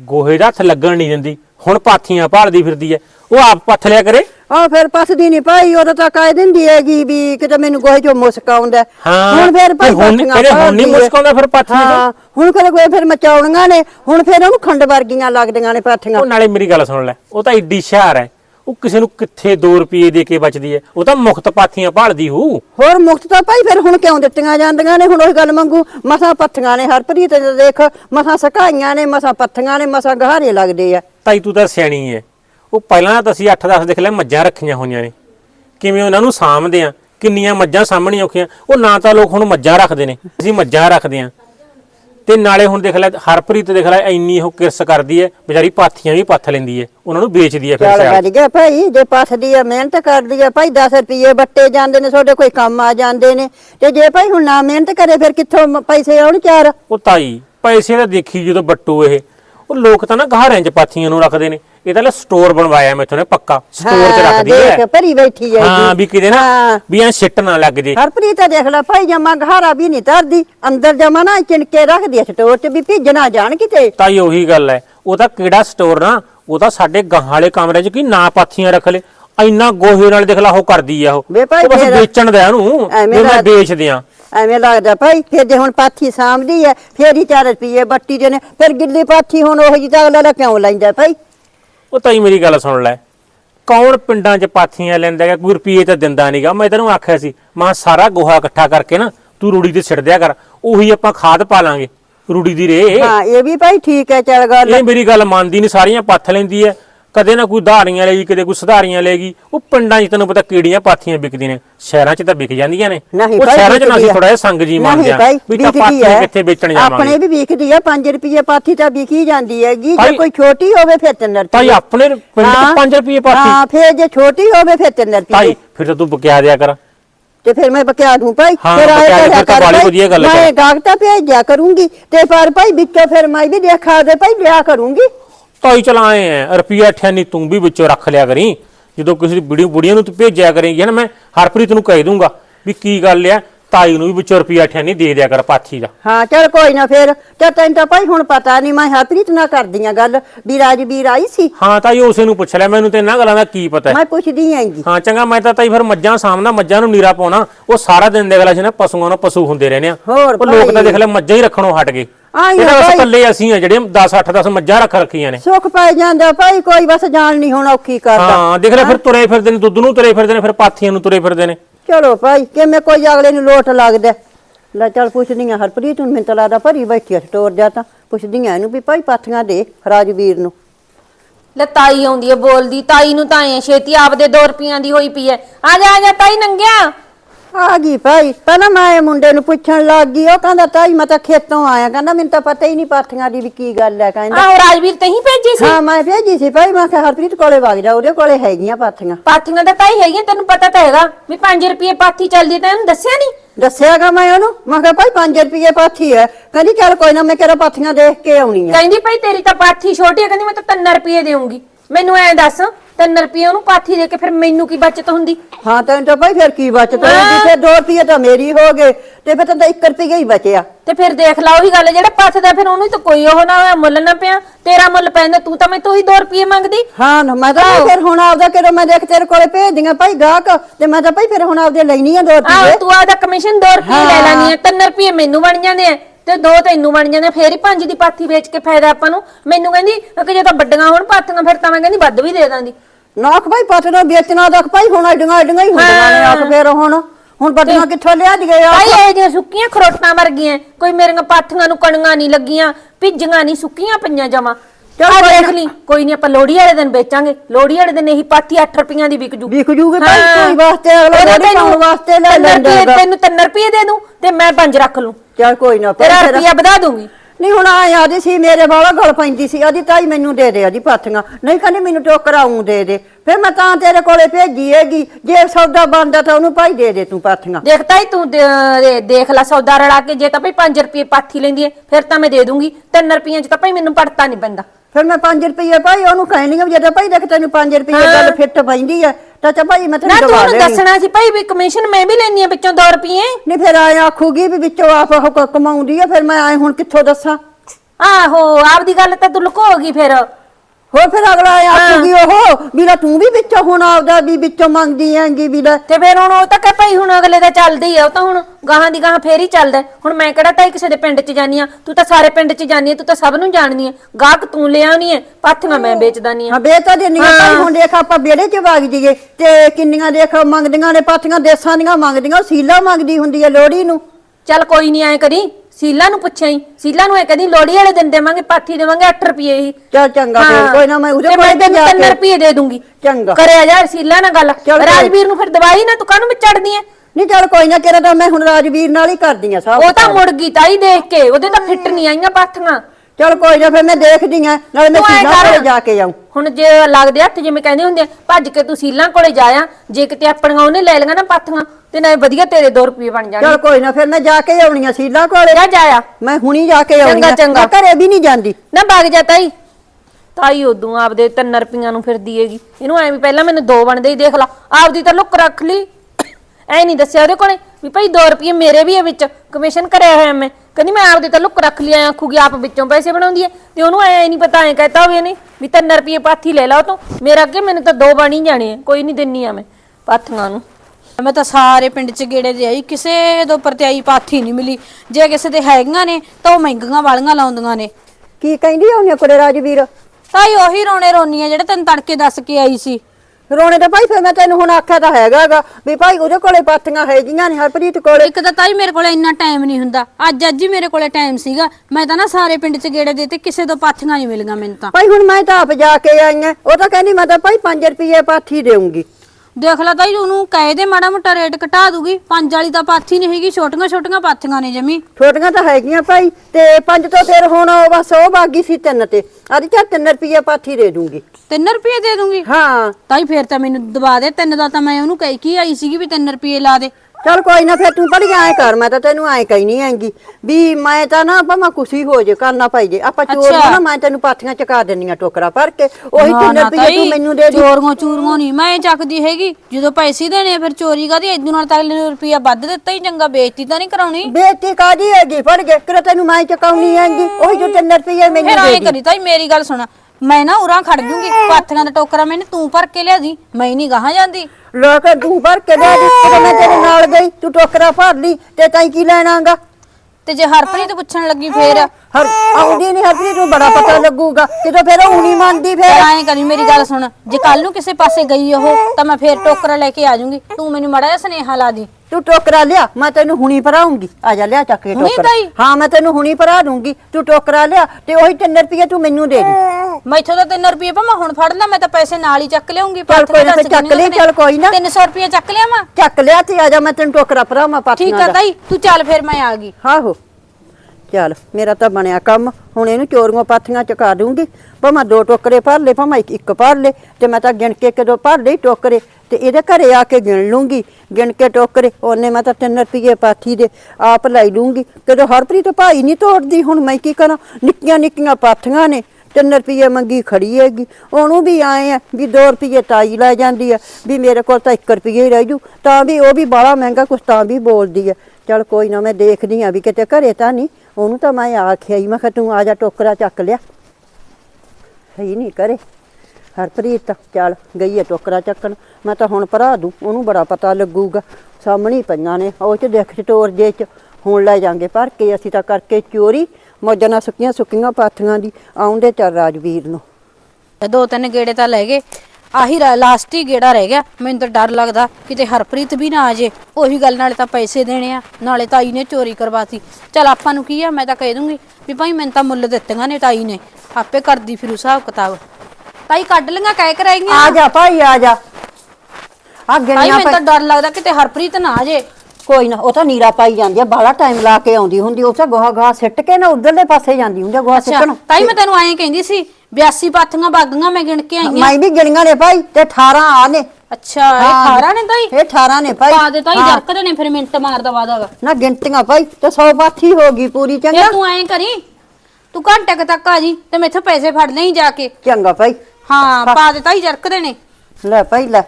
ਗੋਹੇ ਦਾ ਹੱਥ ਲੱਗਣ ਨਹੀਂ ਦਿੰਦੀ। ਹੁਣ ਪਾਥੀਆਂ ਭਾਲਦੀ ਫਿਰਦੀ ਐ। ਉਹ ਆਪ ਪੱਥ ਲਿਆ ਕਰੇ। ਆ ਫਿਰ ਪਸਦੀ ਨਹੀਂ ਭਾਈ ਉਹਦਾ ਤਾਂ ਕਹਿ ਦਿੰਦੀ ਹੈਗੀ ਵੀ ਕਿਤੇ ਮੈਨੂੰ ਗੋਹੇ ਚੋਂ ਮੁਸਕ ਆਉਂਦਾ ਹਾਂ, ਹੁਣ ਫਿਰ ਭਾਈ ਹੁਣ ਤੇਰੇ ਹੁਣ ਨੀ ਭਾਲਦੀ ਹੈ। ਮੁਸਕ ਆਉਂਦਾ ਫਿਰ ਪਾਥੀਆਂ? ਹਾਂ ਹੁਣ ਫਿਰ ਕੋਈ ਫਿਰ ਮਚਾਉਣੀਆਂ ਨੇ ਹੁਣ ਫਿਰ ਉਹਨੂੰ ਖੰਡ ਵਰਗੀਆਂ ਲੱਗਦੀਆਂ ਨੇ ਪਾਥੀਆਂ ਉਹ ਨਾਲੇ ਮੇਰੀ ਗੱਲ ਸੁਣ ਲੈ ਉਹ ਤਾਂ ਏਡੀ ਹੁਸ਼ਿਆਰ ਐ ਉਹ ਕਿਸੇ ਨੂੰ ਕਿੱਥੇ 2 ਰੁਪਏ ਦੇ ਕੇ ਬਚਦੀ ਐ ਉਹ ਤਾਂ ਮੁਫਤ ਪਾਥੀਆਂ ਭਾਲਦੀ ਹੂ ਹੋਰ ਮੁਕਤ ਤਾਂ ਭਾਈ ਫਿਰ ਹੁਣ ਕਿਉਂ ਦਿੱਤੀਆਂ ਜਾਂਦੀਆਂ ਨੇ ਹੁਣ ਉਹ ਗੱਲ ਮੰਗੂ ਮਸਾਂ ਪੱਥੀਆਂ ਨੇ ਹਰਪ੍ਰੀਤ ਦੇਖ ਮਸਾਂ ਸਕਾਈਆਂ ਨੇ ਮਸਾਂ ਪੱਥੀਆਂ ਨੇ ਮਸਾਂ ਗਹਾਰੇ ਲੱਗਦੇ ਆ ਤਾਈ ਤੂੰ ਤਾਂ ਸਿਆਣੀ ਐ ਉਹ ਪਹਿਲਾਂ ਤਾਂ ਅਸੀਂ 8-10 ਦੇਖ ਲੈ ਮੱਝਾਂ ਰੱਖੀਆਂ ਹੋਈਆਂ ਨੇ। ਕਿਵੇਂ ਉਹਨਾਂ ਨੂੰ ਸਾਂਭਦੇ ਆ ਕਿੰਨੀਆਂ ਮੱਝਾਂ ਸਾਂਭਣੀਆਂ ਔਖੀਆਂ। ਉਹ ਨਾ ਤਾਂ ਲੋਕ ਹੁਣ ਮੱਝਾਂ ਰੱਖਦੇ ਨੇ ਅਸੀਂ ਮੱਝਾਂ ਰੱਖਦੇ ਆ। ਤੇ ਨਾਲੇ ਹੁਣ ਦੇਖ ਲੈ ਹਰਪ੍ਰੀਤ ਦੇਖ ਲੈ ਇੰਨੀ ਉਹ ਕਿਰਸ ਕਰਦੀ ਐ ਵਿਚਾਰੀ ਪਾਥੀਆਂ ਵੀ ਪੱਥ ਲੈਂਦੀ ਐ ਉਹਨਾਂ ਨੂੰ ਵੇਚਦੀ ਐ ਫਿਰ ਚੱਲ ਸਿਆਲ। ਵੱਜ ਗਿਆ ਭਾਈ ਜੇ ਪੱਥਦੀ ਆ ਮਿਹਨਤ ਕਰਦੀ ਆ ਭਾਈ 10 ਰੁਪਏ ਬੱਟੇ ਜਾਂਦੇ ਨੇ ਤੁਹਾਡੇ ਕੋਈ ਕੰਮ ਆ ਜਾਂਦੇ ਨੇ। ਤੇ ਜੇ ਭਾਈ ਹੁਣ ਨਾ ਮਿਹਨਤ ਕਰੇ ਫਿਰ ਕਿੱਥੋਂ ਮ- ਪੈਸੇ ਆਉਣ ਚਾਰ? ਉਹ ਤਾਈ ਪੈਸੇ ਤਾਂ ਦੇਖੀ ਜਦੋਂ ਬੱਟੂ ਇਹ। ਉਹ ਲੋਕ ਤਾਂ ਨਾ ਗਹਾਰਿਆਂ 'ਚ ਪਾਥੀਆਂ ਨੂੰ ਰੱਖਦੇ ਨੇ। ਇਹ ਤਾਂ ਲੈ ਸਟੋਰ ਬਣਵਾਇਆ ਮੈਥੋਂ ਨੇ ਪੱਕਾ। ਸਟੋਰ 'ਚ ਹਾਂ, ਰੱਖਦੀ ਦੇਖ ਐ ਭਰੀ ਬੈਠੀ ਹੈ ਹਾਂ ਵੀ ਕਿਤੇ ਨਾ ਹਾਂ। ਵੀ ਐ ਸਿੱਟ ਨਾ ਲੱਗ ਜੇ। ਹਰਪ੍ਰੀਤ ਦੇਖ ਲੈ ਭਾਈ ਜਮਾ ਘਾਰਾ ਵੀ ਨਹੀਂ ਧਰਦੀ। ਅੰਦਰ ਜਮਾ ਨਾ ਚਿਣਕੇ ਰੱਖਦੀ ਆ ਸਟੋਰ 'ਚ ਵੀ ਭਿੱਜ ਨਾ ਜਾਣ ਕਿਤੇ। ਤਾਈ ਉਹੀ ਗੱਲ ਹੈ। ਉਹ ਤਾਂ ਕਿਹੜਾ ਸਟੋਰ ਨਾ ਉਹ ਤਾਂ ਸਾਡੇ ਗਾਹਾਂ ਵਾਲੇ ਕਮਰੇ 'ਚ ਕੀ ਨਾ ਪਾਥੀਆਂ ਰੱਖ ਲੈ। ਇੰਨਾ ਗੋਹੇ ਨਾਲ ਦੇਖ ਲਾ ਉਹ ਕਰਦੀ ਆ ਉਹ। ਵੇ ਭਾਈ ਉਹ ਬਸ ਵੇਚਣ ਦਾ ਉਹਨੂੰ ਐਵੇਂ ਵੀ ਮੈਂ ਦਾ- ਵੇਚ ਦਿਆਂ ਐਵੇਂ ਲੱਗਦਾ ਭਾਈ ਫਿਰ ਜੇ ਹੁਣ ਪਾਥੀ ਸਾਂਭਦੀ ਐ ਫੇਰ ਹੀ 4 ਰੁਪਏ ਬੱਟੀ ਦੇ ਨੇ ਫਿਰ ਗਿੱਲੀ ਪਾਥੀ ਹੁਣ ਉਹ ਜੀ ਤਾਂ ਅਗਲਾ ਲੈ ਕਿਉਂ ਲੈਂਦਾ ਭਾਈ। ਉਹ ਤਾਈ ਮੇਰੀ ਗੱਲ ਸੁਣ ਲੈ। ਕੌਣ ਪਿੰਡਾਂ 'ਚ ਪਾਥੀਆਂ ਲੈਂਦਾ ਹੈ ਕੋਈ ਰੁਪਏ ਤਾਂ ਦਿੰਦਾ ਨਹੀਂਗਾ ਮੈਂ ਤੈਨੂੰ ਆਖਿਆ ਸੀ ਮੈਂ ਸਾਰਾ ਗੋਹਾ ਇਕੱਠਾ ਕਰਕੇ ਨਾ ਤੂੰ ਰੂੜੀ ਤੇ ਛਿੜ ਦਿਆ ਕਰ ਉਹੀ ਆਪਾਂ ਖਾਦ ਪਾ ਲਾਂਗੇ। ਰੂੜੀ ਦੀ ਰੇ ਹਾਂ ਇਹ ਵੀ ਭਾਈ ਠੀਕ ਹੈ ਚੱਲ ਗੱਲ। ਇਹ ਮੇਰੀ ਗੱਲ ਮੰਨਦੀ ਨਹੀਂ ਸਾਰੀਆਂ ਪੱਥ ਲੈਂਦੀ ਐ ਕਦੇ ਨਾ ਕੋਈ ਧਾਰੀਆਂ ਲੈਗੀ ਕਦੇ ਕੋਈ ਸੁਧਾਰੀਆਂ ਲੈਗੀ। ਉਹ ਪਿੰਡਾਂ 'ਚ ਤੈਨੂੰ ਪਤਾ ਕਿਹੜੀਆਂ ਪਾਥੀਆਂ ਵਿਕਦੀਆਂ ਨੇ ਸ਼ਹਿਰਾਂ 'ਚ ਤਾਂ ਵਿਕ ਜਾਂਦੀਆਂ ਨੇ। ਨਹੀਂ ਉਹ ਭਾਈ ਸ਼ਹਿਰਾਂ 'ਚ ਨਾ ਅਸੀਂ ਵਿਕਦੀ ਆ। ਥੋੜਾ ਜਿਹਾ ਸੰਗ ਜੀ ਮੰਨਦੇ ਆ ਭਾਈ, ਵੀ ਤਾਂ ਵਿਕਦੀ ਪਾਥੀਆਂ ਹੈ। ਕਿੱਥੇ ਵੇਚਣ ਜਾਵਾਂਗੇ ਆਪਣੇ ਵੀ ਵਿਕਦੀ ਆ 5 ਰੁਪਏ ਪਾਥੀ ਤਾਂ ਵਿਕੀ ਜਾਂਦੀ ਹੈਗੀ। ਜੇ ਭਾਈ- ਕੋਈ ਛੋਟੀ ਹੋਵੇ ਫਿਰ 3 ਰੁਪਏ ਭਾਈ ਆਪਣੇ ਪਿੰਡ 'ਚ 5 ਰੁਪਏ ਪਾਥੀ। ਹਾਂ ਫਿਰ ਜੇ ਛੋਟੀ ਹੋਵੇ ਫਿਰ 3 ਰੁਪਏ ਭਾਈ ਫਿਰ ਤਾਂ ਤੂੰ ਬਕਿਆ ਦਿਆ ਕਰ। ਤੇ ਫਿਰ ਮੈਂ ਬਕਿਆ ਦੂੰ ਭਾਈ। ਹਾਂ, ਫਿਰ ਆਏ ਬਕਿਆ ਦੇ, ਫਿਰ ਤਾਂ ਕਰ ਬਾਹਲੀ ਭਾਈ, ਵਧੀਆ ਗੱਲ ਹੈ। ਮੈਂ ਗਾਹਕ ਤਾਂ ਭੇਜਿਆ ਕਰੂੰਗੀ। ਤੇ ਪਰ ਭਾਈ ਵਿੱਚੋਂ ਫਿਰ ਮੈਂ ਵੀ ਦੇਖਾ ਦੇ ਭਾਈ ਲਿਆ ਕਰੂੰਗੀ। ਤਾਈ ਚਲਾਏ ਐ। ਰੁਪਿਆ ਠਿਆਨੀ ਤੂੰ ਵੀ ਵਿੱਚੋਂ ਰੱਖ ਲਿਆ ਕਰੀ। ਜਦੋਂ ਕਿਸੇ ਦੀ ਵੀਡੀਓ ਬੁੜੀਆਂ ਨੂੰ ਤੂੰ ਭੇਜਿਆ ਕਰੇਗੀ ਨਾ ਮੈਂ ਹਰਪ੍ਰੀਤ ਨੂੰ ਕਹਿ ਦੂੰਗਾ ਵੀ ਕੀ ਗੱਲ ਆ ਤਾਈ ਨੂੰ ਵੀ ਵਿੱਚੋਂ ਰੁਪਿਆ ਠਿਆਨੀ ਦੇ ਦਿਆ ਕਰ ਪਾਥੀ ਦਾ। ਹਾਂ ਚਲ ਕੋਈ ਨਾ ਫੇਰ। ਤੇ ਤੈਨੂੰ ਤਾਂ ਭਾਈ ਹੁਣ ਪਤਾ ਨਹੀਂ ਮੈਂ ਹਰਪ੍ਰੀਤ ਨਾਲ ਕਰਦੀਆਂ ਗੱਲ। ਵੀ ਰਾਜਵੀਰ ਆਈ ਸੀ। ਹਾਂ ਤਾਈ ਉਸੇ ਨੂੰ ਪੁੱਛ ਲਿਆ ਮੈਨੂੰ ਤੇ ਇਹਨਾਂ ਗੱਲਾਂ ਦਾ ਕੀ ਪਤਾ ਹੈ। ਮੈਂ ਪੁੱਛਦੀ ਆਂਗੀ ਹਾਂ ਚੰਗਾ ਮੈਂ ਤਾਂ ਤਾਈ ਫਿਰ ਮੱਝਾਂ ਸਾਹਮਣਾ ਮੱਝਾਂ ਨੂੰ ਨੀਰਾ ਪਾਉਣਾ। ਉਹ ਸਾਰਾ ਦਿਨ ਦੇ ਗਲਾ ਸੀ ਨਾ ਪਸ਼ੂਆਂ ਨੂੰ ਪਸ਼ੂ ਹੁੰਦੇ ਰਹਿੰਦੇ ਆ। ਹੋਰ ਉਹ ਲੋਕ ਤਾਂ ਭਾਈ। ਦੇਖ ਲੈ ਮੱਝਾਂ ਹੀ ਰੱਖਣੋਂ ਹਟ ਗਏ। ਆਈ ਇਹਦਾ ਆ ਬਸ ਭਾਈ। ਇਕੱਲੇ ਅਸੀਂ ਆ ਜਿਹੜੇ 10 8 10 ਮੱਝਾਂ ਰੱਖ ਰੱਖੀਆਂ ਨੇ। ਸੁੱਖ ਪੈ ਜਾਂਦਾ ਭਾਈ ਕੋਈ ਬਸ ਜਾਣ ਨਹੀਂ ਹੁਣ ਔਖੀ ਕਰਦਾ। ਹਾਂ ਦੇਖ ਲੈ ਫਿਰ ਤੁਰੇ ਫਿਰਦੇ ਨੇ ਦੁੱਧ ਨੂੰ ਤੁਰੇ ਫਿਰਦੇ ਨੇ ਫਿਰ ਪਾਥੀਆਂ ਨੂੰ ਤੁਰੇ ਫਿਰਦੇ ਨੇ। ਚਲੋ ਭਾਈ ਕਿਵੇਂ ਕੋਈ ਅਗਲੇ ਨੂੰ ਲੋਟ ਲੱਗਦਾ? ਲੈ ਚੱਲ ਪੁੱਛਦੀ ਆ ਹਰਪ੍ਰੀਤ ਨੂੰ ਮੈਨੂੰ ਤਾਂ ਲੱਗਦਾ ਭਰੀ ਬੈਠੀ ਆ ਸਟੋਰ ਜਾ ਤਾਂ। ਪੁੱਛਦੀ ਆ ਇਹਨੂੰ ਵੀ ਭਾਈ ਪਾਥੀਆਂ ਦੇ ਰਾਜਵੀਰ ਨੂੰ। ਲੈ ਤਾਈ ਆਉਂਦੀ ਐ ਬੋਲਦੀ ਤਾਈ ਨੂੰ ਤਾਂ ਐ ਛੇਤੀ ਆਪਦੇ 2 ਰੁਪਈਆਂ ਦੀ ਹੋਈ ਪਈ ਐ। ਆ ਜਾ ਆ ਜਾ ਤਾਈ ਨੰਗਿਆ। ਆ ਗਈ ਭਾਈ। ਪਹਿਲਾਂ ਮੈਂ ਇਹ ਮੁੰਡੇ ਨੂੰ ਪੁੱਛਣ ਲੱਗ ਗਈ ਉਹ ਕਹਿੰਦਾ ਤਾਈ ਮੈਂ ਤਾਂ ਖੇਤੋਂ ਆਇਆ। ਕਹਿੰਦਾ ਮੈਨੂੰ ਤਾਂ ਪਤਾ ਹੀ ਨਹੀਂ ਪਾਥੀਆਂ ਦੀ ਵੀ ਕੀ ਗੱਲ ਹੈ। ਕਹਿੰਦਾ ਆਹੋ ਰਾਜਵੀਰ ਤਹੀਂ ਭੇਜੀ ਸੀ। ਹਾਂ ਮੈਂ ਭੇਜੀ ਸੀ ਭਾਈ। ਮੈਂ ਕਿਹਾ ਹਰਪ੍ਰੀਤ ਕੋਲੇ ਵਗ ਜਾ ਉਹਦੇ ਕੋਲੇ ਹੈਗੀਆਂ ਪਾਥੀਆਂ। ਪਾਥੀਆਂ ਤਾਂ ਤਾਈ ਹੈਗੀਆਂ ਤੈਨੂੰ ਪਤਾ ਤਾਂ ਹੈਗਾ ਵੀ 5 ਰੁਪਏ ਪਾਥੀ ਚੱਲਦੀ ਤੈਨੂੰ ਦੱਸਿਆ ਨਹੀਂ? ਦੱਸਿਆਗਾ ਮੈਂ ਉਹਨੂੰ? ਮੈਂ ਕਿਹਾ ਭਾਈ 5 ਰੁਪਏ ਪਾਥੀ ਹੈ। ਕਹਿੰਦੀ ਚੱਲ ਕੋਈ ਨਾ ਮੈਂ ਕਿਹੜਾ ਪਾਥੀਆਂ ਦੇਖ ਕੇ ਆਉਣੀ ਆ। ਕਹਿੰਦੀ ਭਾਈ ਤੇਰੀ ਤਾਂ ਪਾਥੀ ਛੋਟੀ ਐ ਕਹਿੰਦੀ ਮੈਂ ਤਾਂ 3 ਰੁਪਏ ਦੇਵਾਂਗੀ ਮੈਨੂੰ ਐਂ ਦੱਸ 3 ਰੁਪਏ ਉਹਨੂੰ ਪਾਥੀ ਦੇ ਕੇ ਫਿਰ ਮੈਨੂੰ ਕੀ ਬਚਤ ਹੁੰਦੀ? ਹਾਂ ਤੈਨੂੰ ਤਾਂ ਭਾਈ ਫਿਰ ਕੀ ਬਚਤ ਹੋਈ ਤੇ 2 ਰੁਪਏ ਤਾਂ ਮੇਰੀ ਹੋ ਗਏ ਤੇ ਫਿਰ ਤਾਂ 1 ਰੁਪਏ ਹੀ ਬਚਿਆ। ਤੇ ਫਿਰ ਦੇਖ ਲਾ ਉਹੀ ਗੱਲ ਜਿਹੜਾ ਪੱਥਦਾ ਫਿਰ ਉਹਨੂੰ ਤਾਂ ਕੋਈ ਉਹ ਨਾ ਹੋਇਆ ਮੁੱਲ ਨਾ ਪਿਆ। ਤੇਰਾ ਮੁੱਲ ਪੈਂਦਾ ਤੂੰ ਤਾਂ ਮੈਂ ਤੋਂ ਹੀ 2 ਰੁਪਏ ਮੰਗਦੀ। ਹਾਂ ਨਾ ਮੈਂ ਤਾਂ ਫਿਰ ਹੁਣ ਆਪਦਾ ਕਿਹੜਾ ਮੈਂ ਦੇਖ ਤੇਰੇ ਕੋਲੇ ਭੇਜ ਦਿਆਂ ਭਾਈ ਗਾਹਕ ਤੇ ਮੈਂ ਤਾਂ ਭਾਈ ਫਿਰ ਹੁਣ ਆਪਦੇ ਲੈਣੀ ਆ 2 ਆਹ ਰੁਪਏ ਤੂੰ ਆਦਾ ਕਮਿਸ਼ਨ 2 ਰੁਪਏ ਲੈ ਲੈਣੀ ਹੈ 3 ਰੁਪਏ ਮੈਨੂੰ ਬਣ ਜਾਂਦੇ ਆ ਤੇ ਦੋ ਤੈਨੂੰ ਬਣ ਜਾਂਦੇ ਆ, ਫੇਰ ਹੀ ਪੰਜ ਦੀ ਪਾਥੀ ਵੇਚ ਕੇ ਫਾਇਦਾ ਆਪਾਂ ਨੂੰ। ਮੈਨੂੰ ਕਹਿੰਦੀ ਕਿ ਜੇ ਤਾਂ ਵੱਡੀਆਂ ਹੋਣ ਪਾਥੀਆਂ ਫਿਰ ਤਾਂ ਮੈਂ ਕਹਿੰਦੀ ਵੱਧ ਵੀ ਦੇ ਦਾਂਦੀ ਨਾਖ ਭਾਈ ਪਤਨਾ ਵੇਚਣਾ ਦੇਖ ਭਾਈ ਹੁਣ ਐਡੀਆਂ ਐਡੀਆਂ ਹੀ ਹੁੰਦੀਆਂ ਨੇ ਆਖ ਫਿਰ ਹੁਣ ਹੁਣ ਵੱਡੀਆਂ ਕਿੱਥੋਂ ਲਿਆ ਦੀ ਆ ਭਾਈ ਇਹ ਜੇ ਸੁੱਕੀਆਂ ਖਰੋਟਾਂ ਵਰਗੀਆਂ ਕੋਈ ਮੇਰੀਆਂ ਪਾਥੀਆਂ ਨੂੰ ਕਣੀਆਂ ਨਹੀਂ ਲੱਗੀਆਂ ਭਿੱਜੀਆਂ ਨਹੀਂ ਸੁੱਕੀਆਂ ਪਈਆਂ ਜਮਾ। ਚੱਲ ਦੇਖ ਲਈ ਕੋਈ ਨਹੀਂ ਆਪਾਂ ਲੋਹੜੀ ਵਾਲੇ ਦਿਨ ਵੇਚਾਂਗੇ ਲੋਹੜੀ ਵਾਲੇ ਦਿਨ ਇਹੀ ਪਾਥੀ 8 ਰੁਪਈਆਂ ਦੀ ਵਿਕ ਜੂ। ਵਿਕ ਜੂਗੀ ਭਾਈ ਕੋਈ ਵਾਸਤੇ ਅਗਲਾ ਲੋਹੜੀ ਪਾਉਣ ਵਾਸਤੇ ਲੈ ਲੈਂਦਾ। ਤੈਨੂੰ 3 ਰੁਪਏ ਦੇ ਦੂੰ ਤੇ ਮੈਂ 5 ਰੱਖ ਲੂੰ। ਚੱਲ ਕੋਈ ਨਾ ਤੇਰਾ ਰੁਪਿਆ ਵਧਾ ਦੂੰਗੀ। ਨਹੀਂ, ਹੁਣ ਆ, ਆਦੀ ਸੀ, ਮੇਰੇ ਵਾਲਾ ਗਲ ਪੈਂਦੀ ਸੀ, ਆਦੀ ਤਾਈ ਮੈਨੂੰ ਦੇ ਦੇ, ਆਦੀ ਪਾਥੀਆਂ। ਨਹੀਂ ਕਹਿੰਦੀ ਮੈਨੂੰ ਟੋਕਰਾ ਉਂ ਦੇ ਦੇ। ਫਿਰ ਮੈਂ ਤਾਂ ਤੇਰੇ ਕੋਲੇ ਭੇਜੀ ਹੈਗੀ, ਜੇ ਸੌਦਾ ਬਣਦਾ ਤਾਂ ਉਹਨੂੰ ਭਾਈ ਦੇ ਦੇ ਤੂੰ ਪਾਥੀਆਂ। ਦੇਖਤਾ ਹੀ ਤੂੰ ਦੇ- ਦੇ- ਦੇਖ ਲੈ ਸੌਦਾ ਰਲਾ ਕੇ, ਜੇ ਤਾਂ ਭਈ 5 ਰੁਪਏ ਪਾਥੀ ਲੈਂਦੀ ਐ ਫਿਰ ਤਾਂ ਮੈਂ ਦੇ ਦੂੰਗੀ। 3 ਰੁਪਈਆਂ ਚ ਤਾਂ ਭਈ ਮੈਨੂੰ ਪੜਤਾ ਨਹੀਂ ਪੈਂਦਾ। ਫਿਰ ਮੈਂ 5 ਰੁਪਏ ਭਾਈ ਉਹਨੂੰ ਕਹਿਣੀ ਆ ਵੀ ਜਦੋਂ ਭਾਈ ਦੇਖ ਤੈਨੂੰ 5 ਰੁਪਏ ਗੱਲ ਫਿੱਟ ਪੈਂਦੀ ਹੈ ਤਾਂ ਚਾ ਭਾਈ ਮੈਂ ਨਾ ਤੈਨੂੰ ਤੂੰ ਦਵਾ ਉਹਨੂੰ ਦੇਣੀ। ਦੱਸਣਾ ਸੀ ਭਈ ਵੀ ਕਮਿਸ਼ਨ ਮੈਂ ਵੀ ਲੈਣੀ ਆ ਵਿੱਚੋਂ 2 ਰੁਪਏ ਨਹੀਂ ਫਿਰ ਆਏ ਆਖੂਗੀ ਵੀ ਵਿੱਚੋਂ ਆਪ ਉਹ ਕ- ਕਮਾਉਂਦੀ ਆ ਫਿਰ ਮੈਂ ਆਏ ਹੁਣ ਕਿੱਥੋਂ ਦੱਸਾਂ? ਆਹੋ ਆਪਦੀ ਗੱਲ ਤਾਂ ਤੂੰ ਲੁਕੋਗੀ ਫਿਰ। ਹੋਰ ਫਿਰ ਅਗਲਾ ਆਖੂਗੀ ਉਹ ਵੀ ਲੈ ਤੂੰ ਵੀ ਵਿੱਚੋਂ ਹੁਣ ਆਪਦਾ ਵੀ ਵਿੱਚੋਂ ਮੰਗਦੀ ਆਂਗੀ ਵੀ ਲੈ। ਤੇ ਫਿਰ ਹੁਣ ਉਹ ਤਾਂ ਕਹ ਭਈ ਹੁਣ ਅਗਲੇ ਦਾ ਚੱਲਦਾ ਹੀ ਆ ਉਹ ਤਾਂ ਹੁਣ ਗਾਹਾਂ ਦੀ ਗਾਹਾਂ ਫੇਰ ਹੀ ਚੱਲਦਾ। ਹੈ। ਹੁਣ ਮੈਂ ਕਿਹੜਾ ਤਾਈ ਕਿਸੇ ਦੇ ਪਿੰਡ 'ਚ ਜਾਨੀ ਆ? ਤੂੰ ਤਾਂ ਸਾਰੇ ਪਿੰਡ 'ਚ ਜਾਨੀ ਆ ਤੂੰ ਤਾਂ ਸਭ ਨੂੰ ਜਾਣਦੀ ਆ। ਗਾਹਕ ਤੂੰ ਲੈ ਆਉਣੀ ਐ ਪਾਥੀਆਂ ਮੈਂ ਵੇਚਦਾ ਨਹੀਂ ਆ। ਹਾਂ ਬੇਤਾ ਦੇਣੀਆਂ ਭਾਈ ਹੁਣ ਦੇਖ ਆਪਾਂ ਵਿਹੜੇ 'ਚ ਵਗ ਜੀਏ ਤੇ ਕਿੰਨੀਆਂ ਦੇਖ ਮੰਗਦੀਆਂ ਨੇ ਪਾਥੀਆਂ ਦੇਸਾਂ ਦੀਆਂ ਮੰਗਦੀਆਂ ਸੀਲਾ ਮੰਗਦੀ ਹੁੰਦੀ ਹੈ ਲੋਹੜੀ ਨੂੰ। ਚੱਲ ਕੋਈ ਨਹੀਂ ਐ ਕਰੀ। ਸੀਲਾ ਨੂੰ ਪੁੱਛਿਆ ਹੀ ਸੀਲਾ ਨੂੰ ਐ ਕਦੀ ਲੋੜੀ ਵਾਲੇ ਦਿਨ ਦੇਵਾਂਗੇ ਪਾਥੀ ਦੇਵਾਂਗੇ 8 ਰੁਪਏ ਹੀ ਚੱਲ ਚੰਗਾ ਫਿਰ ਹਾਂ। ਕੋਈ ਨਾ ਮੈਂ ਉਹਦੇ ਤੇ ਕੋਲ ਤੈਨੂੰ ਜਾ 3 ਕੇ ਰੁਪਏ ਦੇ ਦੂੰਗੀ। ਚੰਗਾ। ਕਰਿਆ ਜਾ ਸੀਲਾ ਨਾਲ ਗੱਲ। ਰਾਜਵੀਰ ਨੂੰ ਫਿਰ ਦਵਾਈ ਨਾ ਤੂੰ ਕਾਹਨੂੰ ਵਿੱਚ ਚੜਦੀ ਐ ਨਹੀਂ ਚੱਲ ਕੋਈ ਨਾ ਤੇਰਾ ਤਾਂ ਮੈਂ ਹੁਣ ਰਾਜਵੀਰ ਨਾਲ ਹੀ ਕਰਦੀ ਆ ਸਭ ਉਹ ਤਾਂ ਮੁੜ ਗਈ ਤਾਈ ਦੇਖ ਕੇ ਉਹਦੇ ਤਾਂ ਫਿੱਟ ਨਹੀਂ ਆਈਆਂ ਪਾਥੀਆਂ। ਚੱਲ ਕੋਈ ਨਾ ਫਿਰ ਮੈਂ ਦੇਖਦੀ ਆ ਨਾਲੇ ਮੈਂ ਤੂੰ ਐਂ ਸੀਲਾ ਕਰ। ਕੋਲੇ ਜਾ ਕੇ ਆਉਂ ਹੁਣ ਜੇ ਲੱਗਦੇ ਹੱਥ ਜਿਵੇਂ ਕਹਿੰਦੇ ਹੁੰਦੇ ਆ ਭੱਜ ਕੇ ਤੂੰ ਸੀਲਾਂ ਕੋਲੇ ਜਾਇਆ ਜੇ ਕਿਤੇ ਆਪਣੀਆਂ ਉਹਨੇ ਲੈ ਲਈਆਂ ਨਾ ਪਾਥੀਆਂ ਤੇ ਨਾ ਵਧੀਆ ਤੇਰੇ 2 ਰੁਪਏ ਬਣ ਜਾਣਗੇ ਚੱਲ ਕੋਈ ਨਾ ਫਿਰ ਮੈਂ ਜਾ ਕੇ ਆਉਣੀ ਆ ਸੀਲਾ ਕੋਲੇ। ਜਾ ਜਾਇਆ ਮੈਂ ਹੁਣੀ ਜਾ ਕੇ ਆਉਣੀ ਚੰਗਾ, ਆ। ਚੰਗਾ। ਮੈਂ ਘਰੇ ਵੀ ਨਹੀਂ ਜਾਂਦੀ। ਨਾ ਵਗ ਜਾ ਤਾਈ। ਤਾਈ ਉਦੋਂ ਆਪਦੇ 3 ਰੁਪਈਆਂ ਨੂੰ ਫਿਰਦੀ ਹੈਗੀ। ਇਹਨੂੰ ਐ ਵੀ ਪਹਿਲਾਂ ਮੈਨੂੰ ਦੋ ਬਣਦੇ ਹੀ ਦੇਖ ਲਾ। ਆਪਦੀ ਤਾਂ ਲੁੱਕ ਰੱਖ ਲਈ। ਐ ਨਹੀਂ ਦੱਸਿਆ ਉਹਦੇ ਕੋਲੇ ਵੀ ਭਾਈ 2 ਰੁਪਏ ਮੇਰੇ ਵੀ ਇਹ ਵਿੱਚ। ਕਮਿਸ਼ਨ ਕਰਿਆ ਹੋਇਆ ਮੈਂ। ਕਹਿੰਦੀ ਮੈਂ ਆਪਦੇ ਤਾਂ ਲੁੱਕ ਰੱਖ ਲਿਆ ਆਖੂਗੀ ਆਪ ਵਿੱਚੋਂ ਪੈਸੇ ਬਣਾਉਂਦੀ ਐ ਤੇ ਉਹਨੂੰ ਐ ਨਹੀਂ ਪਤਾ ਐ ਕਹਤਾ ਹੋਵੇ ਨੇ ਵੀ 3 ਰੁਪਏ ਪਾਥੀ ਲੈ ਲਾ ਉਹ ਤੋਂ। ਮੇਰਾ ਅੱਗੇ ਮੈਨੂੰ ਤਾਂ ਦੋ ਬਣ ਹੀ ਜਾਣੇ ਆ ਕੋਈ ਨਹੀਂ ਦਿੰਨੀ ਆ ਮੈਂ ਪਾਥੀਆਂ ਨੂੰ। ਮੈਂ ਤਾਂ ਸਾਰੇ ਪਿੰਡ ਚ ਗੇੜੇ ਦੇ ਆਈ ਕਿਸੇ ਤੋਂ ਪਰਤਿਆਈ ਪਾਥੀ ਨਹੀਂ ਮਿਲੀ। ਜੇ ਕਿਸੇ ਦੇ ਹੈਗੀਆਂ ਨੇ ਤਾਂ ਉਹ ਮਹਿੰਗੀਆਂ ਵਾਲੀਆਂ ਲਾਉਂਦੀਆਂ ਨੇ। ਕੀ ਕਹਿੰਦੀ ਆਉਣੀ ਕੁੜੇ ਰਾਜਵੀਰ? ਤਾਈ ਉਹੀ ਰੋਣੇ ਰੋਨੀਆਂ ਜਿਹੜੇ ਤੈਨੂੰ ਤੜਕੇ ਦੱਸ ਕੇ ਆਈ ਸੀ। ਰੋਣੇ ਤਾਂ ਭਾਈ ਫਿਰ ਮੈਂ ਤੈਨੂੰ ਹੁਣ ਆਖਿਆ ਤਾਂ ਹੈਗਾਗਾ ਵੀ ਭਾਈ ਉਹਦੇ ਕੋਲੇ ਪਾਥੀਆਂ ਹੈਗੀਆਂ ਨੇ ਹਰਪ੍ਰੀਤ ਕੋਲੇ। ਇੱਕ ਤਾਂ ਤਾਈ ਮੇਰੇ ਕੋਲ ਇੰਨਾ ਟਾਈਮ ਨਹੀਂ ਹੁੰਦਾ। ਅੱਜ ਅੱਜ ਹੀ ਮੇਰੇ ਕੋਲੇ ਟਾਈਮ ਸੀਗਾ। ਮੈਂ ਤਾਂ ਨਾ ਸਾਰੇ ਪਿੰਡ ਚ ਗੇੜੇ ਦੇ ਤੇ ਕਿਸੇ ਤੋਂ ਪਾਥੀਆਂ ਨਹੀਂ ਮਿਲੀਆਂ ਮੈਨੂੰ ਤਾਂ। ਭਾਈ ਹੁਣ ਮੈਂ ਤਾਂ ਆਪ ਜਾ ਕੇ ਆਈ ਆਂ। ਉਹ ਤਾਂ ਕਹਿੰਦੀ ਮੈਂ ਤਾਂ ਭਾਈ 5 ਰੁਪਏ ਪਾਥੀ ਦੇਊਂਗੀ। ਦੇਖ ਲੈ ਤਾਈ ਉਹਨੂੰ ਕਹੇ ਦੇ ਮਾੜਾ ਮੋਟਾ ਰੇਟ ਘਟਾ ਦੂਗੀ। ਪੰਜ ਵਾਲੀ ਤਾਂ ਪਾਥੀ ਨਹੀਂ ਹੈਗੀ ਛੋਟੀਆਂ ਛੋਟੀਆਂ ਪਾਥੀਆਂ ਨੇ ਜਮੀ। ਛੋਟੀਆਂ ਤਾਂ ਹੈਗੀਆਂ ਭਾਈ ਤੇ ਪੰਜ ਤੋਂ ਫਿਰ ਹੁਣ ਉਹ ਬਸ ਉਹ ਬਾਗੀ ਸੀ ਤਿੰਨ ਤੇ। ਆਦੀ ਚਾ 3 ਰੁਪਏ ਪਾਥੀ ਦੇ ਦੂੰਗੀ। 3 ਰੁਪਏ ਦੇ ਦੂੰਗੀ? ਹਾਂ। ਤਾਈ ਫੇਰ ਤਾਂ ਮੈਨੂੰ ਦਬਾ ਦੇ ਤਿੰਨ ਦਾ ਤਾਂ ਮੈਂ ਉਹਨੂੰ ਕਹਿ ਕੀ ਆਈ ਸੀਗੀ ਵੀ 3 ਰੁਪਏ ਲਾ ਦੇ। ਚੱਲ ਕੋਈ ਨਾ ਫਿਰ ਤੂੰ ਪੜੀ ਐ ਕਰ ਮੈਂ ਤਾਂ ਤੈਨੂੰ ਐ ਕਹੀ ਨਹੀਂ ਆਂਗੀ ਵੀ ਮੈਂ ਤਾਂ ਨਾ ਭਾਵੇਂ ਕੁਛ ਹੋ ਜੇ ਕਰਨਾ ਪਾਈ ਜੇ। ਆਪਾਂ ਚੋਰ। ਨਾ ਮੈਂ ਤੈਨੂੰ ਪਾਥੀਆਂ ਚਕਾ ਦਿੰਨੀਆਂ ਟੋਕਰਾ ਭਰ ਕੇ। ਉਹੀ ਨਾ, 3 ਨਾ ਰੁਪਏ ਤੂੰ ਮੈਨੂੰ ਦੇ ਦੀ। ਚੋਰੀਆਂ ਚੂਰੀਆਂ ਨਹੀਂ। ਮੈਂ ਚੱਕਦੀ ਹੈਗੀ ਜਦੋਂ ਪੈਸੇ ਦੇਣੇ ਆ, ਫਿਰ ਚੋਰੀ ਕਾਦੀ ਇਦੋਂ ਨਾਲ ਤਾਂ ਅਗਲੇ ਨੂੰ ਰੁਪਿਆ ਵੱਧ ਦਿੱਤਾ ਹੀ ਚੰਗਾ ਬੇਇੱਜ਼ਤੀ ਤਾਂ ਨਹੀਂ ਕਰਾਉਣੀ। ਬੇਟੀ ਕਾਦੀ ਹੈਗੀ? ਫੜ ਕੇ ਕਿਰੇ ਤੈਨੂੰ ਮੈਂ ਚਕਾਉਣੀ ਆਂਗੀ ਉਹੀ ਜੋ 3 ਰੁਪਏ ਮੈਨੂੰ ਫਿਰ ਦੇ ਐਂ ਦੀ। ਕਰੀ ਤਾਈ ਮੇਰੀ ਗੱਲ ਸੁਣ। ਮੈਂ ਨਾ ਉਰਾਂ ਖੜ ਜੂੰਗੀ ਪਾਥੀਆਂ ਦਾ ਟੋਕਰਾ ਮੈਨੂੰ ਤੂੰ ਭਰ ਕੇ ਲਿਆ ਦੀ ਮੈਂ ਨਹੀਂ ਗਾਹਾਂ ਜਾਂਦੀ। ਲੋਕ ਤੂੰ ਭਰ ਕੇ ਲੈ ਦੀ ਤੇ ਮੈਂ ਤੇਰੇ ਨਾਲ ਗਈ ਤੂੰ ਟੋਕਰਾ ਭਰ ਲਈ ਤੇ ਤੈਂ ਕੀ ਲੈਣਾਗਾ ਤੇ ਜੇ ਹਰਪ੍ਰੀਤ ਪੁੱਛਣ ਲੱਗੀ ਫੇਰ? ਹਰ ਆਉਂਦੀ ਨਹੀਂ ਹਰਪ੍ਰੀਤ ਨੂੰ ਬੜਾ ਪਤਾ ਲੱਗੂਗਾ ਕਿਦੋਂ ਫਿਰ ਉਹ ਨਹੀਂ ਮੰਨਦੀ ਫਿਰ। ਐਂ ਕਰੀ ਮੇਰੀ ਗੱਲ ਸੁਣ ਜੇ ਕੱਲ ਨੂੰ ਕਿਸੇ ਪਾਸੇ ਗਈ ਉਹ ਤਾਂ ਮੈਂ ਫੇਰ ਟੋਕਰਾ ਲੈ ਕੇ ਆ ਜਾਊਂਗੀ ਤੂੰ ਮੈਨੂੰ ਮੜਾ ਜਿਹਾ ਸੁਨੇਹਾ ਲਾ ਦੀ। ਤੂੰ ਟੋਕਰਾ ਲਿਆ ਮੈਂ ਤੈਨੂੰ ਹੁਣੀ ਭਰਾਉਂਗੀ। ਆ ਜਾ ਲਿਆ ਚੱਕ ਕੇ ਹੁਣੀ ਟੋਕਰਾ? ਹਾਂ ਮੈਂ ਤੈਨੂੰ ਹੁਣੀ ਭਰਾ ਦੂੰਗੀ। ਤੂੰ ਟੋਕਰਾ ਲਿਆ ਤੇ ਉਹੀ 3 ਰੁਪਏ ਤੂੰ ਮੈਨੂੰ ਦੇ ਦੇ। ਮੈਥੋਂ ਤਾਂ 3 ਰੁਪਏ ਪਾ ਮੈਂ ਹੁਣ ਫੜ ਲਾਂ ਮੈਂ ਤਾਂ ਪੈਸੇ ਨਾਲ ਹੀ ਚੱਕ ਲਿਆਉਂਗੀ ਚੱਲ ਕੋਈ ਨਾ, ਫਿਰ ਚੱਕ ਲਈ, ਚੱਲ ਕੋਈ ਨਾ। 300 ਰੁਪਏ ਚੱਕ ਲਿਆ ਮੈਂ ਚੱਕ ਲਿਆ ਤੇ ਆ ਜਾ ਮੈਂ ਤੈਨੂੰ ਟੋਕਰਾ ਭਰਾਵਾਂ ਪਾਥੀਆਂ ਠੀਕ ਆ ਤਾਈ ਤੂੰ ਚੱਲ ਫੇਰ ਮੈਂ ਆ ਗਈ। ਆਹੋ। ਚੱਲ ਮੇਰਾ ਤਾਂ ਬਣਿਆ ਕੰਮ। ਹੁਣ ਇਹਨੂੰ ਚੋਰੀਆਂ ਪਾਥੀਆਂ ਚਕਾ ਦੂੰਗੀ। ਭਾਵੇਂ ਦੋ ਟੋਕਰੇ ਭਰ ਲੈ ਭਾਵੇਂ ਇੱਕ- ਇੱਕ ਭਰ ਲੈ ਤੇ ਮੈਂ ਤਾਂ ਗਿਣ ਕੇ ਕਦੋਂ ਭਰ ਲਈ ਟੋਕਰੇ ਤੇ ਇਹਦੇ ਘਰੇ ਆ ਕੇ ਗਿਣ ਲੂੰਗੀ। ਗਿਣ ਕੇ ਟੋਕਰੇ ਉਹਨੇ ਮੈਂ ਤਾਂ 3 ਰੁਪਏ ਪਾਥੀ ਦੇ ਆਪ ਲੈ ਲੂੰਗੀ। ਕਦੋਂ ਹਰਪ੍ਰੀਤ ਭਾਈ ਨਹੀਂ ਤੋੜਦੀ ਹੁਣ ਮੈਂ ਕੀ ਕਰਾਂ? ਨਿੱਕੀਆਂ ਨਿੱਕੀਆਂ ਪਾਥੀਆਂ ਨੇ। 3 ਰੁਪਏ ਮੰਗੀ ਖੜੀ ਹੈਗੀ। ਉਹਨੂੰ ਵੀ ਆਏ ਆ ਵੀ 2 ਰੁਪਏ ਤਾਈ ਲੈ ਜਾਂਦੀ ਆ, ਵੀ ਮੇਰੇ ਕੋਲ ਤਾਂ 1 ਰੁਪਏ ਹੀ ਰਹਿ ਜੂ। ਤਾਂ ਵੀ ਉਹ ਵੀ ਬਾਹਲਾ ਮਹਿੰਗਾ ਕੁਛ ਤਾਂ ਵੀ ਬੋਲਦੀ ਆ। ਚਲ ਕੋਈ ਨਾ ਮੈਂ ਦੇਖਦੀ ਆ ਵੀ ਕਿਤੇ ਘਰੇ ਤਾਂ ਨਹੀਂ। ਉਹਨੂੰ ਤਾਂ ਮੈਂ ਆਖਿਆ ਹੀ, ਮੈਂ ਕਿਹਾ ਤੂੰ ਆ ਜਾ ਟੋਕਰਾ ਚੱਕ ਲਿਆ। ਹੈ ਹੀ ਨਹੀਂ ਕਰੇ ਹਰਪ੍ਰੀਤ, ਚੱਲ ਗਈ ਹੈ ਟੋਕਰਾ ਚੱਕਣ। ਮੈਂ ਤਾਂ ਹੁਣ ਭਰਾ ਦੂੰ, ਉਹਨੂੰ ਬੜਾ ਪਤਾ ਲੱਗੂਗਾ। ਸਾਹਮਣੇ ਹੀ ਪਈਆਂ ਨੇ, ਉਹ ਚ ਦੇਖ ਸਟੋਰ ਜੇ ਚ। ਹੁਣ ਲੈ ਜਾਾਂਗੇ ਭਰ ਕੇ, ਅਸੀਂ ਤਾਂ ਕਰਕੇ ਚੋਰੀ। ਮੌਜਾਂ ਨਾਲ ਸੁੱਕੀਆਂ ਸੁੱਕੀਆਂ ਪਾਥੀਆਂ ਦੀ ਆਉਂਦੇ ਚੱਲ ਰਾਜਵੀਰ ਨੂੰ। ਦੋ ਤਿੰਨ ਗੇੜੇ ਤਾਂ ਲੈ ਗਏ। ਆਹੀ ਲਾਸਟ ਹੀ ਗੇੜਾ ਰਹਿ ਗਿਆ। ਮੈਨੂੰ ਤਾਂ ਡਰ ਲੱਗਦਾ ਕਿਤੇ ਹਰਪ੍ਰੀਤ ਵੀ ਨਾ ਆ ਜੇ। ਉਹੀ ਗੱਲ ਨਾਲੇ ਤਾਂ ਪੈਸੇ ਦੇਣੇ ਆ। ਨਾਲੇ ਤਾਈ ਨੇ ਚੋਰੀ ਕਰਵਾਤੀ। ਚਲ ਆਪਾਂ ਨੂੰ ਕੀ ਆ? ਮੈਂ ਤਾਂ ਕਹਿ ਦੂੰਗੀ ਵੀ ਭਾਈ ਮੈਨੂੰ ਤਾਂ ਮੁੱਲ ਦਿੱਤੀਆਂ ਨੇ ਤਾਈ ਨੇ। ਆਪੇ ਕਰਦੀ ਫਿਰ ਹਿਸਾਬ ਕਿਤਾਬ। ਤਾਈ ਕੱਢ ਲਈਆਂ ਕਹਿ ਕਰਾਈਆਂ ਆ ਜਾ ਭਾਈ ਆ ਜਾ। ਆ ਤਾਈ ਗਣੀਆਂ ਮੈਨੂੰ ਤਾਂ ਡਰ ਲੱਗਦਾ ਕਿਤੇ ਹਰਪ੍ਰੀਤ ਨਾ ਆ ਜੇ। ਕੋਈ ਨਾ ਉਹ ਤਾਂ ਨੀਰਾ ਪਾਈ ਜਾਂਦੀ ਆ ਬਾਹਲਾ ਟਾਈਮ ਲਾ ਕੇ ਆਉਂਦੀ ਹੁੰਦੀ ਉਹ ਤਾਂ ਗੋਹਾ ਗਾਹ ਸਿੱਟ ਕੇ ਨਾ ਉਧਰਲੇ ਪਾਸੇ ਜਾਂਦੀ ਹੁੰਦੀ ਆ ਗੋਹਾ ਸਿੱਟਣ। ਤਾਈ ਮੈਂ ਤੈਨੂੰ ਐਂ ਕਹਿੰਦੀ ਸੀ 82 ਪਾਥੀਆਂ ਬਾਗੀਆਂ ਮੈਂ ਗਿਣ ਕੇ ਆਈਆਂ। ਮੈਂ ਵੀ ਗਿਣੀਆਂ ਨੇ ਭਾਈ ਤੇ 18 ਆ ਨੇ। ਅੱਛਾ ਇਹ 18 ਨੇ ਤਾਈ? ਇਹ 18 ਨੇ ਭਾਈ। ਪਾ ਦੇ ਤਾਈ ਹਾਂ। ਜਰਕਦੇ ਨੇ ਫਿਰ ਮਿੰਟ ਮਾਰਦਾ ਵਾਦਾ ਨਾ ਗਿਣਤੀਆਂ ਭਾਈ ਤੇ 100 ਪਾਥੀ ਹੋ ਗਈ ਪੂਰੀ ਚੰਗਾ। ਫਿਰ ਤੂੰ ਐਂ ਕਰੀ ਤੂੰ ਘੰਟੇ ਕੁ ਤੱਕ ਆ ਜੀ ਤੇ ਮੈਥੋਂ ਪੈਸੇ ਫੜ ਲਈ ਜਾ ਕੇ। ਚੰਗਾ ਭਾਈ। ਹਾਂ। ਪਾ ਦੇ ਤਾਈ ਜਰਕਦੇ ਨੇ। ਲੈ ਭਾਈ ਲੈ।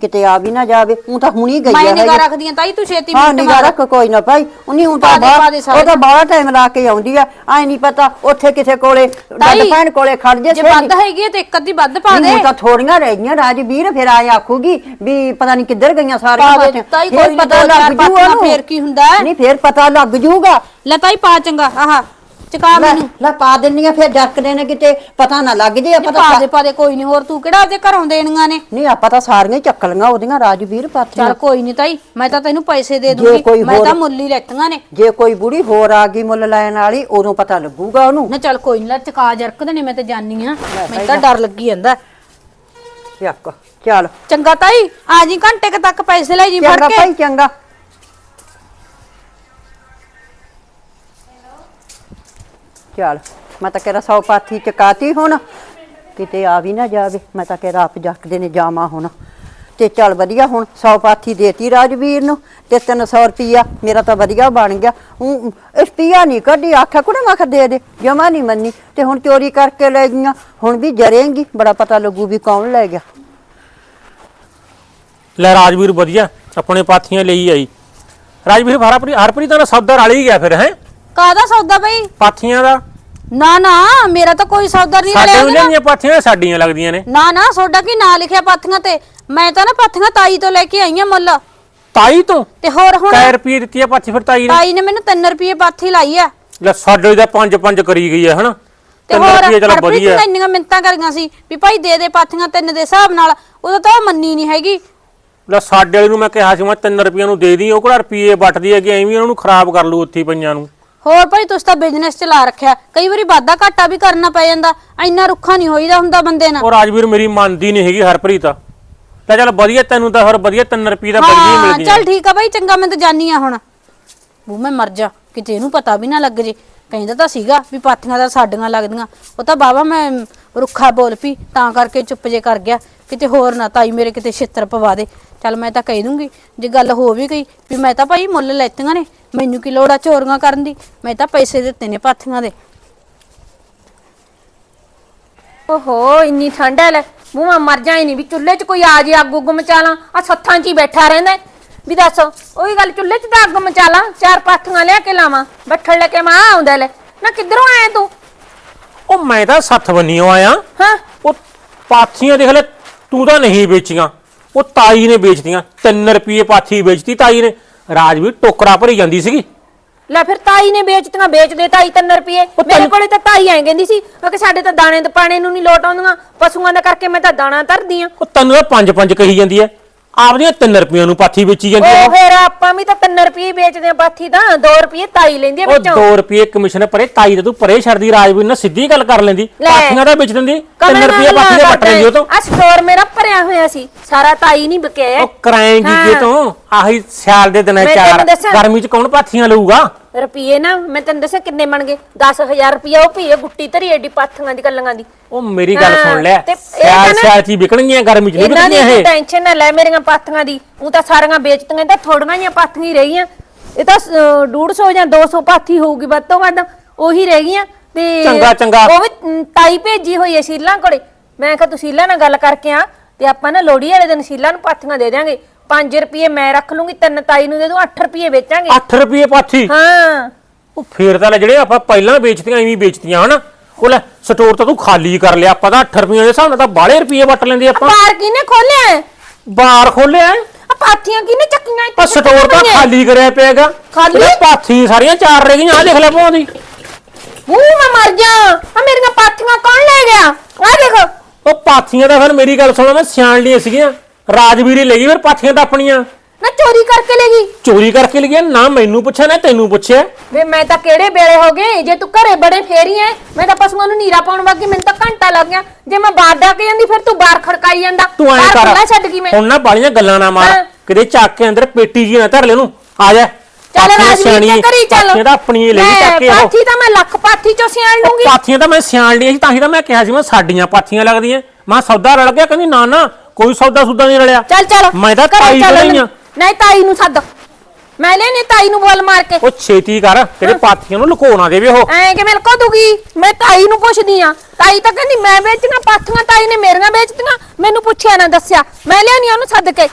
ਕਿਤੇ ਆ ਵੀ ਨਾ ਜਾਵੇ ਉਹ ਤਾਂ ਹੁਣੀ ਗਈ ਮੈਂ ਨਿਗਾ। ਰੱਖਦੀ ਆਂ ਤਾਈ ਤੂੰ ਛੇਤੀ ਹਾਂ ਮਿੰਟ ਨਿਗਾ ਮਾਰ ਰੱਖ ਕੋਈ ਨਾ ਭਾਈ ਉਹਨੀ ਹੁਣ ਪਾ ਤਾਂ ਪਾ ਬਾਹਰ ਦੇ ਸਾਰੇ। ਉਹ ਤਾਂ ਬਾਹਲਾ ਟਾਈਮ ਲਾ ਕੇ ਆਉਂਦੀ ਆ ਐ ਨਹੀਂ ਪਤਾ ਉੱਥੇ ਕਿਸੇ ਕੋਲੇ ਡੱਡ ਭੈਣ ਕੋਲੇ ਖੜ ਜੇ ਜੇ ਵੱਧ ਹੈਗੀ ਤੇ ਇੱਕ ਅੱਧੀ ਵੱਧ ਪਾ ਦੇ ਨਹੀਂ ਤਾਂ ਥੋੜੀਆਂ ਰਹਿ ਗਈਆਂ ਰਾਜਵੀਰ ਫਿਰ ਆਏ ਆਖੂਗੀ ਵੀ ਪਤਾ ਨਹੀਂ ਕਿੱਧਰ ਗਈਆਂ ਸਾਰੀਆਂ ਦੇ, ਪਾਥੀਆਂ। ਤਾਈ ਫਿਰ ਕੋਈ ਨੀ, ਪਤਾ ਦੋ ਚਾਰ ਲੱਗ ਜੂ ਪਾਥੀਆਂ ਉਹਨੂੰ ਫੇਰ ਕੀ ਹੁੰਦਾ ਹੈ? ਨਹੀਂ ਫਿਰ ਪਤਾ ਲੱਗ ਜੂਗਾ ਲੈ ਤਾਈ ਪਾ ਚੰਗਾ ਆਹ ਚਕਾ ਲੈ ਮੈਨੂੰ। ਲੈ ਪਾ ਦਿੰਨੀ ਆ ਫਿਰ ਡੱਕਦੇ ਨੇ ਕਿਤੇ ਪਤਾ ਨਾ ਲੱਗ ਜੇ ਆਪਾਂ ਪਾ ਤਾਂ ਪਾ ਦੇ ਕੋਈ ਨਹੀਂ ਹੋਰ ਤੂੰ ਕਿਹੜਾ ਆਪਦੇ ਘਰੋਂ ਦੇਣੀਆਂ ਨੇ? ਨਹੀਂ ਆਪਾਂ ਤਾਂ ਸਾਰੀਆਂ ਹੀ ਚੱਕ ਲਈਆਂ ਉਹਦੀਆਂ ਰਾਜਵੀਰ ਪਾਥੀਆਂ। ਚੱਲ ਕੋਈ ਨਹੀਂ ਤਾਈ ਮੈਂ ਤਾਂ ਤੈਨੂੰ ਪੈਸੇ ਦੇ ਦੂੰਗੀ ਕੋਈ ਮੈਂ ਹੋਰ- ਤਾਂ ਮੁੱਲ ਹੀ ਲੈਤੀਆਂ ਨੇ। ਜੇ ਕੋਈ ਬੁੜੀ ਹੋਰ ਆ ਗਈ ਮੁੱਲ ਲੈਣ ਵਾਲੀ ਉਦੋਂ ਪਤਾ ਲੱਗੂਗਾ ਉਹਨੂੰ। ਨਾ ਚੱਲ ਕੋਈ ਨਹੀਂ ਲੈ ਚਕਾ ਜਰਕਦੇ ਨੇ ਮੈਂ ਤੇ ਜਾਨੀ ਆ ਮੈਨੂੰ ਤਾਂ ਡਰ ਲੱਗੀ ਜਾਂਦਾ। ਚੱਕ ਚੱਲ। ਚੰਗਾ ਤਾਈ ਆ ਜੀ ਘੰਟੇ ਕੁ ਤੱਕ ਪੈਸੇ ਲੈ ਜੀ ਫੜ ਚੰਗਾ ਕੇ। ਭਾਈ ਚੰਗਾ। ਚੱਲ ਮੈਂ ਤਾਂ ਕਿਹੜਾ ਸੌ ਪਾਥੀ ਚਕਾਤੀ ਹੁਣ। ਕਿਤੇ ਆ ਵੀ ਨਾ ਜਾਵੇ। ਮੈਂ ਤਾਂ ਕਿਹੜਾ ਆਪ ਜੱਕਦੇ ਨੇ ਜਾਵਾਂ ਹੁਣ। ਤੇ ਚੱਲ ਵਧੀਆ ਹੁਣ ਸੌ ਪਾਥੀ ਦੇਤੀ ਰਾਜਵੀਰ ਨੂੰ ਤੇ 300 ਰੁਪਿਆ ਮੇਰਾ ਤਾਂ ਵਧੀਆ ਬਣ ਗਿਆ। ਉਹ ਇਸਪੀਆ ਨਹੀਂ ਕੱਢੀ ਆਖਿਆ ਕੁੜੇ ਮੈਂ ਦੇ ਦੇ ਜਮਾ ਨਹੀਂ ਮੰਨੀ। ਤੇ ਹੁਣ ਚੋਰੀ ਕਰਕੇ ਲੈ ਗਈਆਂ। ਹੁਣ ਵੀ ਜਰੇਂਗੀ ਬੜਾ ਪਤਾ ਲੱਗੂ ਵੀ ਕੌਣ ਲੈ ਗਿਆ। ਲੈ ਰਾਜਵੀਰ ਵਧੀਆ ਆਪਣੇ ਪਾਥੀਆਂ ਲਈ ਆਈ। ਰਾਜਵੀਰ ਹਰਪ੍ਰੀਤ ਹਰਪ੍ਰੀਤ ਦਾ ਸੌਦਾ ਰਲ ਹੀ ਗਿਆ ਫਿਰ ਹੈ? ਕਾਹਦਾ ਸੌਦਾ ਬਈ? ਪਾਥੀਆਂ ਦਾ। ਨਾ ਨਾ ਮੇਰਾ ਤਾਂ ਕੋਈ ਸੌਦਾ ਨਹੀਂ ਸਾਡੇ ਉਹਦੇ ਨਾਲ। ਲੈਣੀਆਂ ਪਾਥੀਆਂ ਸਾਡੀਆਂ ਲੱਗਦੀਆਂ ਨੇ। ਨਾ ਨਾ ਸੋਡਾ ਕੀ ਨਾਂ ਲਿਖਿਆ ਪਾਥੀਆਂ ਤੇ? ਮੈਂ ਤਾਂ ਨਾ ਪਾਥੀਆਂ ਤਾਈ ਤੋਂ ਲੈ ਕੇ ਆਈਆਂ ਮੁੱਲ। ਤਾਈ ਤੋਂ? ਤੇ ਹੋਰ ਹੁਣ? ਕੈ ਰੁਪਏ ਦਿੱਤੀ ਆ ਪਾਥੀ ਫਿਰ ਤਾਈ ਨੇ? ਤਾਈ ਨੇ ਮੈਨੂੰ 3 ਰੁਪਏ ਪਾਥੀ ਲਾਈ ਆ। ਲੈ ਸਾਡੇ ਦਾ ਪੰਜ ਪੰਜ ਕਰੀ ਗਈ ਹੈ ਹਨਾ? ਤੇ ਹੋਰ ਰੁਪਏ ਚਲ ਹਰਪ੍ਰੀਤ ਵਧੀਆ। ਨੇ ਇੰਨੀਆਂ ਮਿੰਤਾਂ ਕਰੀਆਂ ਸੀ ਵੀ ਭਾਈ ਦੇ ਦੇ ਪਾਥੀਆਂ ਤਿੰਨ ਦੇ ਹਿਸਾਬ ਨਾਲ ਉਦੋਂ ਤਾਂ ਉਹ ਮੰਨੀ ਨਹੀਂ ਹੈਗੀ। ਲੈ ਸਾਡੇ ਵਾਲੇ ਨੂੰ ਮੈਂ ਕਿਹਾ ਸੀ ਮੈਂ 3 ਰੁਪਈਆਂ ਨੂੰ ਦੇ ਦੀ ਉਹ ਕਿਹੜਾ ਰੁਪਏ ਵੱਟਦੀ ਹੈ ਕਿ ਐਵੇਂ ਉਹਨਾਂ ਨੂੰ ਖਰਾਬ ਕਰ ਲੂ ਉੱਥੇ ਪਈਆਂ ਨੂੰ। ਹੋਰ ਭਾਈ ਤੁਸੀਂ ਤਾਂ ਬਿਜ਼ਨਸ ਚਲਾ ਰੱਖਿਆ। ਕਈ ਵਾਰੀ ਵਾਧਾ ਘਾਟਾ ਵੀ ਕਰਨਾ ਪੈ ਜਾਂਦਾ। ਇੰਨਾ ਰੁੱਖਾ ਨਹੀਂ ਹੋਈਦਾ ਹੁੰਦਾ ਬੰਦੇ ਨਾਲ। ਉਹ ਰਾਜਵੀਰ ਮੇਰੀ ਮੰਨਦੀ ਨਹੀਂ ਹੈਗੀ ਹਰਪ੍ਰੀਤ। ਲੈ ਚੱਲ ਵਧੀਆ ਤੈਨੂੰ ਤਾਂ ਫਿਰ ਵਧੀਆ 3 ਰੁਪਏ ਦਾ ਵਧੀਆ ਹੀ ਹਾਂ ਮਿਲਦੀ ਚੱਲ ਠੀਕ ਆ ਭਾਈ ਚੰਗਾ ਮੈਂ ਤਾਂ ਜਾਨੀ ਆ ਹੁਣ। ਉਹ ਮੈਂ ਮਰ ਜਾ। ਕਿਤੇ ਇਹਨੂੰ ਪਤਾ ਵੀ ਨਾ ਲੱਗ ਜੇ। ਕਹਿੰਦਾ ਤਾਂ ਸੀਗਾ ਵੀ ਪਾਥੀਆਂ ਤਾਂ ਸਾਡੀਆਂ ਲੱਗਦੀਆਂ। ਉਹ ਤਾਂ ਬਾਬਾ ਮੈਂ ਰੁੱਖਾ ਬੋਲ ਪਈ ਤਾਂ ਕਰਕੇ ਚੁੱਪ ਜੇ ਕਰ ਗਿਆ। ਕਿਤੇ ਹੋਰ ਨਾ ਤਾਈ ਮੇਰੇ ਕਿਤੇ ਛਿੱਤਰ ਪਵਾ ਦੇ। ਚੱਲ ਮੈਂ ਤਾਂ ਕਹਿ ਦੂੰਗੀ ਜੇ ਗੱਲ ਹੋ ਵੀ ਗਈ ਵੀ ਮੈਂ ਤਾਂ ਭਾਈ ਮੁੱਲ ਲੈਤੀਆਂ ਨੇ ਮੈਨੂੰ ਕੀ ਲੋੜ ਆ ਚੋਰੀਆਂ ਕਰਨ ਦੀ? ਮੈਂ ਤਾਂ ਪੈਸੇ ਦਿੱਤੇ ਨੇ ਪਾਥੀਆਂ ਦੇ। ਓਹੋ ਇੰਨੀ ਠੰਡ ਹੈ ਲੈ ਮੂੰਹਾਂ ਮਰ ਜਾਏ ਨਹੀਂ ਵੀ ਚੁੱਲ੍ਹੇ 'ਚ ਕੋਈ ਆ ਜੇ ਅੱਗ ਉੱਗ ਮਚਾਲਾਂ ਆ ਸੱਥਾਂ 'ਚ ਹੀ ਬੈਠਾ ਰਹਿੰਦਾ ਹੈ। ਵੀ ਦੱਸ ਉਹੀ ਗੱਲ ਚੁੱਲ੍ਹੇ 'ਚ ਤਾਂ ਅੱਗ ਮਚਾਲਾਂ ਚਾਰ ਪਾਥੀਆਂ ਲਿਆ ਕੇ ਲਾਵਾਂ ਬੱਠਲ ਲੈ ਕੇ ਮਾਂ ਆਉਂਦਾ ਲੈ। ਨਾ ਕਿੱਧਰੋਂ ਆਇਆ ਤੂੰ? ਉਹ ਮੈਂ ਤਾਂ ਸੱਥ ਬੰਨੀਓ ਆਇਆ। ਹਾਂ। ਉਹ ਪਾਥੀਆਂ ਦੇਖ ਲੈ ਤੂੰ ਤਾਂ ਨਹੀਂ ਵੇਚੀਆਂ। ਉਹ ਤਾਈ ਨੇ ਵੇਚਤੀਆਂ। 3 ਰੁਪਏ ਪਾਥੀ ਵੇਚਤੀ ਤਾਈ ਨੇ। ਰਾਜ ਵੀ ਟੋਕਰਾ ਭਰੀ ਜਾਂਦੀ ਸੀਗੀ। ਲੈ ਫਿਰ ਤਾਈ ਨੇ ਵੇਚਤੀਆਂ ਵੇਚ ਦੇ ਤਾਈ 3 ਰੁਪਏ। ਮੇਰੇ ਕੋਲੇ ਤਾਂ ਤਾਈ ਐਂ ਕਹਿੰਦੀ ਸੀ ਕਿ ਸਾਡੇ ਤਾਂ ਦਾਣੇ ਤੇ ਪਾਣੇ ਨੂੰ ਨਹੀਂ ਲੋਟ ਆਉਂਦੀਆਂ ਪਸ਼ੂਆਂ ਦਾ ਕਰਕੇ ਮੈਂ ਤਾਂ ਦਾਣਾ ਧਰਦੀ ਆ। ਉਹ ਤੈਨੂੰ ਤਾਂ ਪੰਜ ਪੰਜ ਕਹੀ ਜਾਂਦੀ ਐ। ਆਪਦੀਆਂ 3 ਰੁਪਈਆਂ ਨੂੰ ਪਾਥੀ ਵੇਚੀ ਜਾਂਦੀ ਉਹ ਫਿਰ ਆਪਾਂ ਵੀ ਤਾਂ 3 ਰੁਪਏ ਵੇਚਦੇ ਆ ਪਾਥੀ ਤਾਂ 2 ਰੁਪਏ ਤਾਈ ਲੈਂਦੀ ਆ ਉਹ ਵਿੱਚੋਂ। 2 ਰੁਪਏ ਕਮਿਸ਼ਨ ਪਰੇ ਤਾਈ ਤੇ ਤੂੰ ਪਰੇ ਛੱਡਦੀ ਰਾਜਵੀਰ ਨਾਲ ਸਿੱਧੀ ਗੱਲ ਕਰ ਲੈਂਦੀ। ਲੈ। ਪਾਥੀਆਂ ਦਾ ਵੇਚ ਦਿੰਦੀ 3 ਕਮਰੇ ਰੁਪਏ ਪਾਥੀ ਦੇ ਵੱਟ ਲੈਂਦੀ ਉਹ ਤੋਂ। ਆ ਸਟੋਰ ਮੇਰਾ ਭਰਿਆ ਹੋਇਆ ਸੀ ਸਾਰਾ ਤਾਈ ਨਹੀਂ ਬਕਿਆ ਉਹ ਕਰਾਏਂਗੀ ਹਾਂ। ਜੇ ਤੂੰ? ਆਹੀ ਸਿਆਲ ਦੇ ਦਿਨਾਂ ਮੈਂ ਚਾਰ ਤੈਨੂੰ ਦੱਸਾਂ। ਗਰਮੀ ਚ ਕੌਣ ਪਾਥੀਆਂ ਲਊਗਾ? ਰੁਪਏ ਨਾ ਮੈਂ ਤੈਨੂੰ ਦੱਸਾਂ ਕਿੰਨੇ ਬਣ ਗਏ? 10000 ਰੁਪਇਆ ਉਹ ਪੀਏ ਗੁੱਟੀ ਧਰੀ ਐਡੀ ਪਾਥੀਆਂ ਦੀ ਗੱਲਾਂ ਦੀ। ਉਹ ਮੇਰੀ ਗੱਲ ਸੁਣ ਲੈ ਤੇ ਇਹ ਸਿਆਲ ਤਾਂ ਨਾ- ਸਿਆਲ ਚ ਵਿਕਣਗੀਆਂ ਗਰਮੀ ਚ ਨਹੀਂ ਇਹਨਾਂ ਦੀ ਇਹ। ਟੈਨਸ਼ਨ ਨਾ ਲੈ ਮੇਰੀਆਂ ਪਾਥੀਆਂ ਦੀ ਉਹ ਤਾਂ ਸਾਰੀਆਂ ਵੇਚਤੀਆਂ ਤਾਂ ਥੋੜੀਆਂ ਜਿਹੀਆਂ ਪਾਥੀਆਂ ਹੀ ਰਹਿ ਗਈਆਂ ਇਹ ਤਾਂ 150 ਜਾਂ 200 ਪਾਥੀ ਹੋਊਗੀ ਵੱਧ ਤੋਂ ਵੱਧ ਉਹੀ ਰਹਿ ਗਈਆਂ ਤੇ ਚੰਗਾ, ਚੰਗਾ। ਉਹ ਵੀ ਅਮ, ਤਾਈ ਭੇਜੀ ਹੋਈ ਹੈ ਸ਼ੀਲਾ ਕੋਲੇ। ਮੈਂ ਕਿਹਾ ਤੂੰ ਸ਼ੀਲਾ ਨਾਲ ਗੱਲ ਕਰਕੇ ਆ ਤੇ ਆਪਾਂ ਨਾ ਲੋੜੀ ਵਾਲੇ ਦਿਨ ਸ਼ੀਲਾ ਨੂੰ ਪਾਥੀਆਂ ਦੇ ਦਿਆਂਗੇ। 5 ਰੁਪਏ ਮੈਂ ਰੱਖ ਲੂੰਗੀ ਤਿੰਨ ਤਾਈ ਨੂੰ ਦੇ ਦੂੰ 8 ਰੁਪਏ ਵੇਚਾਂਗੇ। 8 ਰੁਪਏ ਪਾਥੀ? ਹਾਂ। ਉਹ ਫੇਰ ਤਾਂ ਲੈ ਜਿਹੜੇ ਆਪਾਂ ਪਹਿਲਾਂ ਵੇਚਤੀਆਂ ਐਵੇਂ ਵੇਚਤੀਆਂ ਹਨਾ? ਉਹ ਲੈ ਸਟੋਰ ਤਾਂ ਤੂੰ ਖਾਲੀ ਕਰ ਲਿਆ ਆਪਾਂ ਤਾਂ 8 ਰੁਪਏ ਦੇ ਹਿਸਾਬ ਨਾਲ ਤਾਂ ਬਾਲੇ ਰੁਪਏ ਵੱਟ ਲੈਂਦੇ ਆਪਾਂ। ਬਾਰ ਕਿਨੇ ਖੋਲਿਆ? ਬਾਰ ਖੋਲਿਆ ਆ ਪਾਥੀਆਂ ਕਿਨੇ ਚੱਕੀਆਂ ਇੱਥੇ ਆ ਸਟੋਰ ਤਾਂ? ਖਾਲੀ ਕਰਿਆ ਪਿਆਗਾ। ਖਾਲੀ? ਪਾਥੀ ਸਾਰੀਆਂ ਚਾਰ ਰਹਿ ਗਈਆਂ ਆ ਦੇਖ ਲੈ ਭੋਂ ਦੀ। ਮੈਂ ਮਰ ਜਾ। ਆ ਮੇਰੀਆਂ ਪਾਥੀਆਂ ਕੌਣ ਲੈ ਗਿਆ? ਆ ਦੇਖ। ਉਹ ਪਾਥੀਆਂ ਤਾਂ ਫਿਰ ਮੇਰੀ ਗੱਲ ਸੁਣੋ ਮੈਂ ਸਿਆਣ ਲਈਆਂ ਸੀਗੀਆਂ। ਰਾਜਵੀਰੀ ਲੈ ਗਈ ਫਿਰ ਪਾਥੀਆਂ ਤਾਂ ਆਪਣੀਆਂ। ਨਾ ਚੋਰੀ ਕਰਕੇ ਲੈ ਗਈ। ਚੋਰੀ ਕਰਕੇ ਲਈਆਂ ਨਾ ਮੈਨੂੰ ਪੁੱਛਿਆ ਨਾ ਤੈਨੂੰ ਪੁੱਛਿਆ। ਵੇ ਮੈਂ ਤਾਂ ਕਿਹੜੇ ਵੇਲੇ ਹੋ ਗਏ ਜੇ ਤੂੰ ਘਰੇ ਬੜੇ ਫੇਰੀ ਐ ਮੈਂ ਤਾਂ ਪਸ਼ੂਆਂ ਨੂੰ ਨੀਰਾ ਪਾਉਣ ਵਾਗੀ ਮੈਨੂੰ ਤਾਂ ਘੰਟਾ ਲੱਗ ਗਿਆ। ਜੇ ਮੈਂ ਬਾਹਰ ਡਾ ਕੇ ਜਾਂਦੀ ਫਿਰ ਤੂੰ ਬਾਹਰ ਖੜਕਾਈ ਜਾਂਦਾ। ਤੂੰ ਐਂ ਬਾਹਰ ਕਰ ਖੁੱਲ੍ਹਾ ਛੱਡ ਗਈ ਮੈਂ। ਹੁਣ ਨਾ ਬਾਲੀਆਂ ਗੱਲਾਂ ਨਾ ਮਾਰ ਹਾਂ। ਕਿਤੇ ਚੱਕ ਕੇ ਅੰਦਰ ਪੇਟੀ ਜੀ ਨਾ ਧਰ ਲੈ ਉਹਨੂੰ। ਆ ਜਾ। ਚੱਲ ਪਾਥੀਆਂ ਰਾਜਵੀਰ ਸਿਆਣੀਆਂ- ਤੇ ਕਰੀ ਚੱਲ। ਪਾਥੀਆਂ ਤਾਂ ਆਪਣੀਆਂ ਲੈ ਗਈ ਲੈ, ਚੱਕ ਕੇ ਉਹ ਪਾਥੀ ਤਾਂ ਮੈਂ ਲੱਖ ਪਾਥੀ ਚੋਂ ਸਿਆਣ ਲੂੰਗੀ। ਪਾਥੀਆਂ ਤਾਂ ਮੈਂ ਸਿਆਣ ਲਈਆਂ ਸੀ ਤਾਂ ਹੀ ਤਾਂ ਮੈਂ ਕਿਹਾ ਸੀ ਮੈਂ ਸਾਡੀਆਂ ਪਾਥੀਆਂ ਲੱਗਦੀਆਂ। ਮੈਂ ਸੌਦਾ ਰਲ ਗਿਆ ਕਹਿੰਦੀ ਨਾ ਨਾ। ਕੋਈ ਸੌਦਾ ਸੁਦਾ ਨਹੀਂ ਰਲਿਆ। ਚੱਲ ਚੱਲ ਮੈਂ ਤਾਂ ਘਰੇ ਤਾਈ ਚੱਲ ਤੋਂ ਲਈਆਂ ਨਹੀਂ ਤਾਈ ਨੂੰ ਸੱਦ। ਮੈਂ ਲੈਣੀ ਤਾਈ ਨੂੰ ਬੋਲ ਮਾਰ ਕੇ। ਉਹ ਛੇਤੀ ਕਰ ਤੇਰੇ ਪਾਥੀਆਂ ਨੂੰ ਲੁਕੋ ਨਾ ਦੇਵੇ ਉਹ। ਐਂ ਕਿ ਮੇਰੇ ਕੋ ਦੂਗੀ? ਮੈਂ ਤਾਈ ਨੂੰ ਪੁੱਛਦੀ ਆ। ਤਾਈ ਤਾਂ ਕਹਿੰਦੀ ਮੈਂ ਵੇਚੀਆਂ ਪਾਥੀਆਂ ਤਾਈ ਨੇ ਮੇਰੀਆਂ ਵੇਚਤੀਆਂ। ਮੈਨੂੰ ਪੁੱਛਿਆ ਨਾ ਦੱਸਿਆ। ਮੈਂ ਲਿਆਨੀ ਉਹਨੂੰ ਸੱਦ ਕੇ।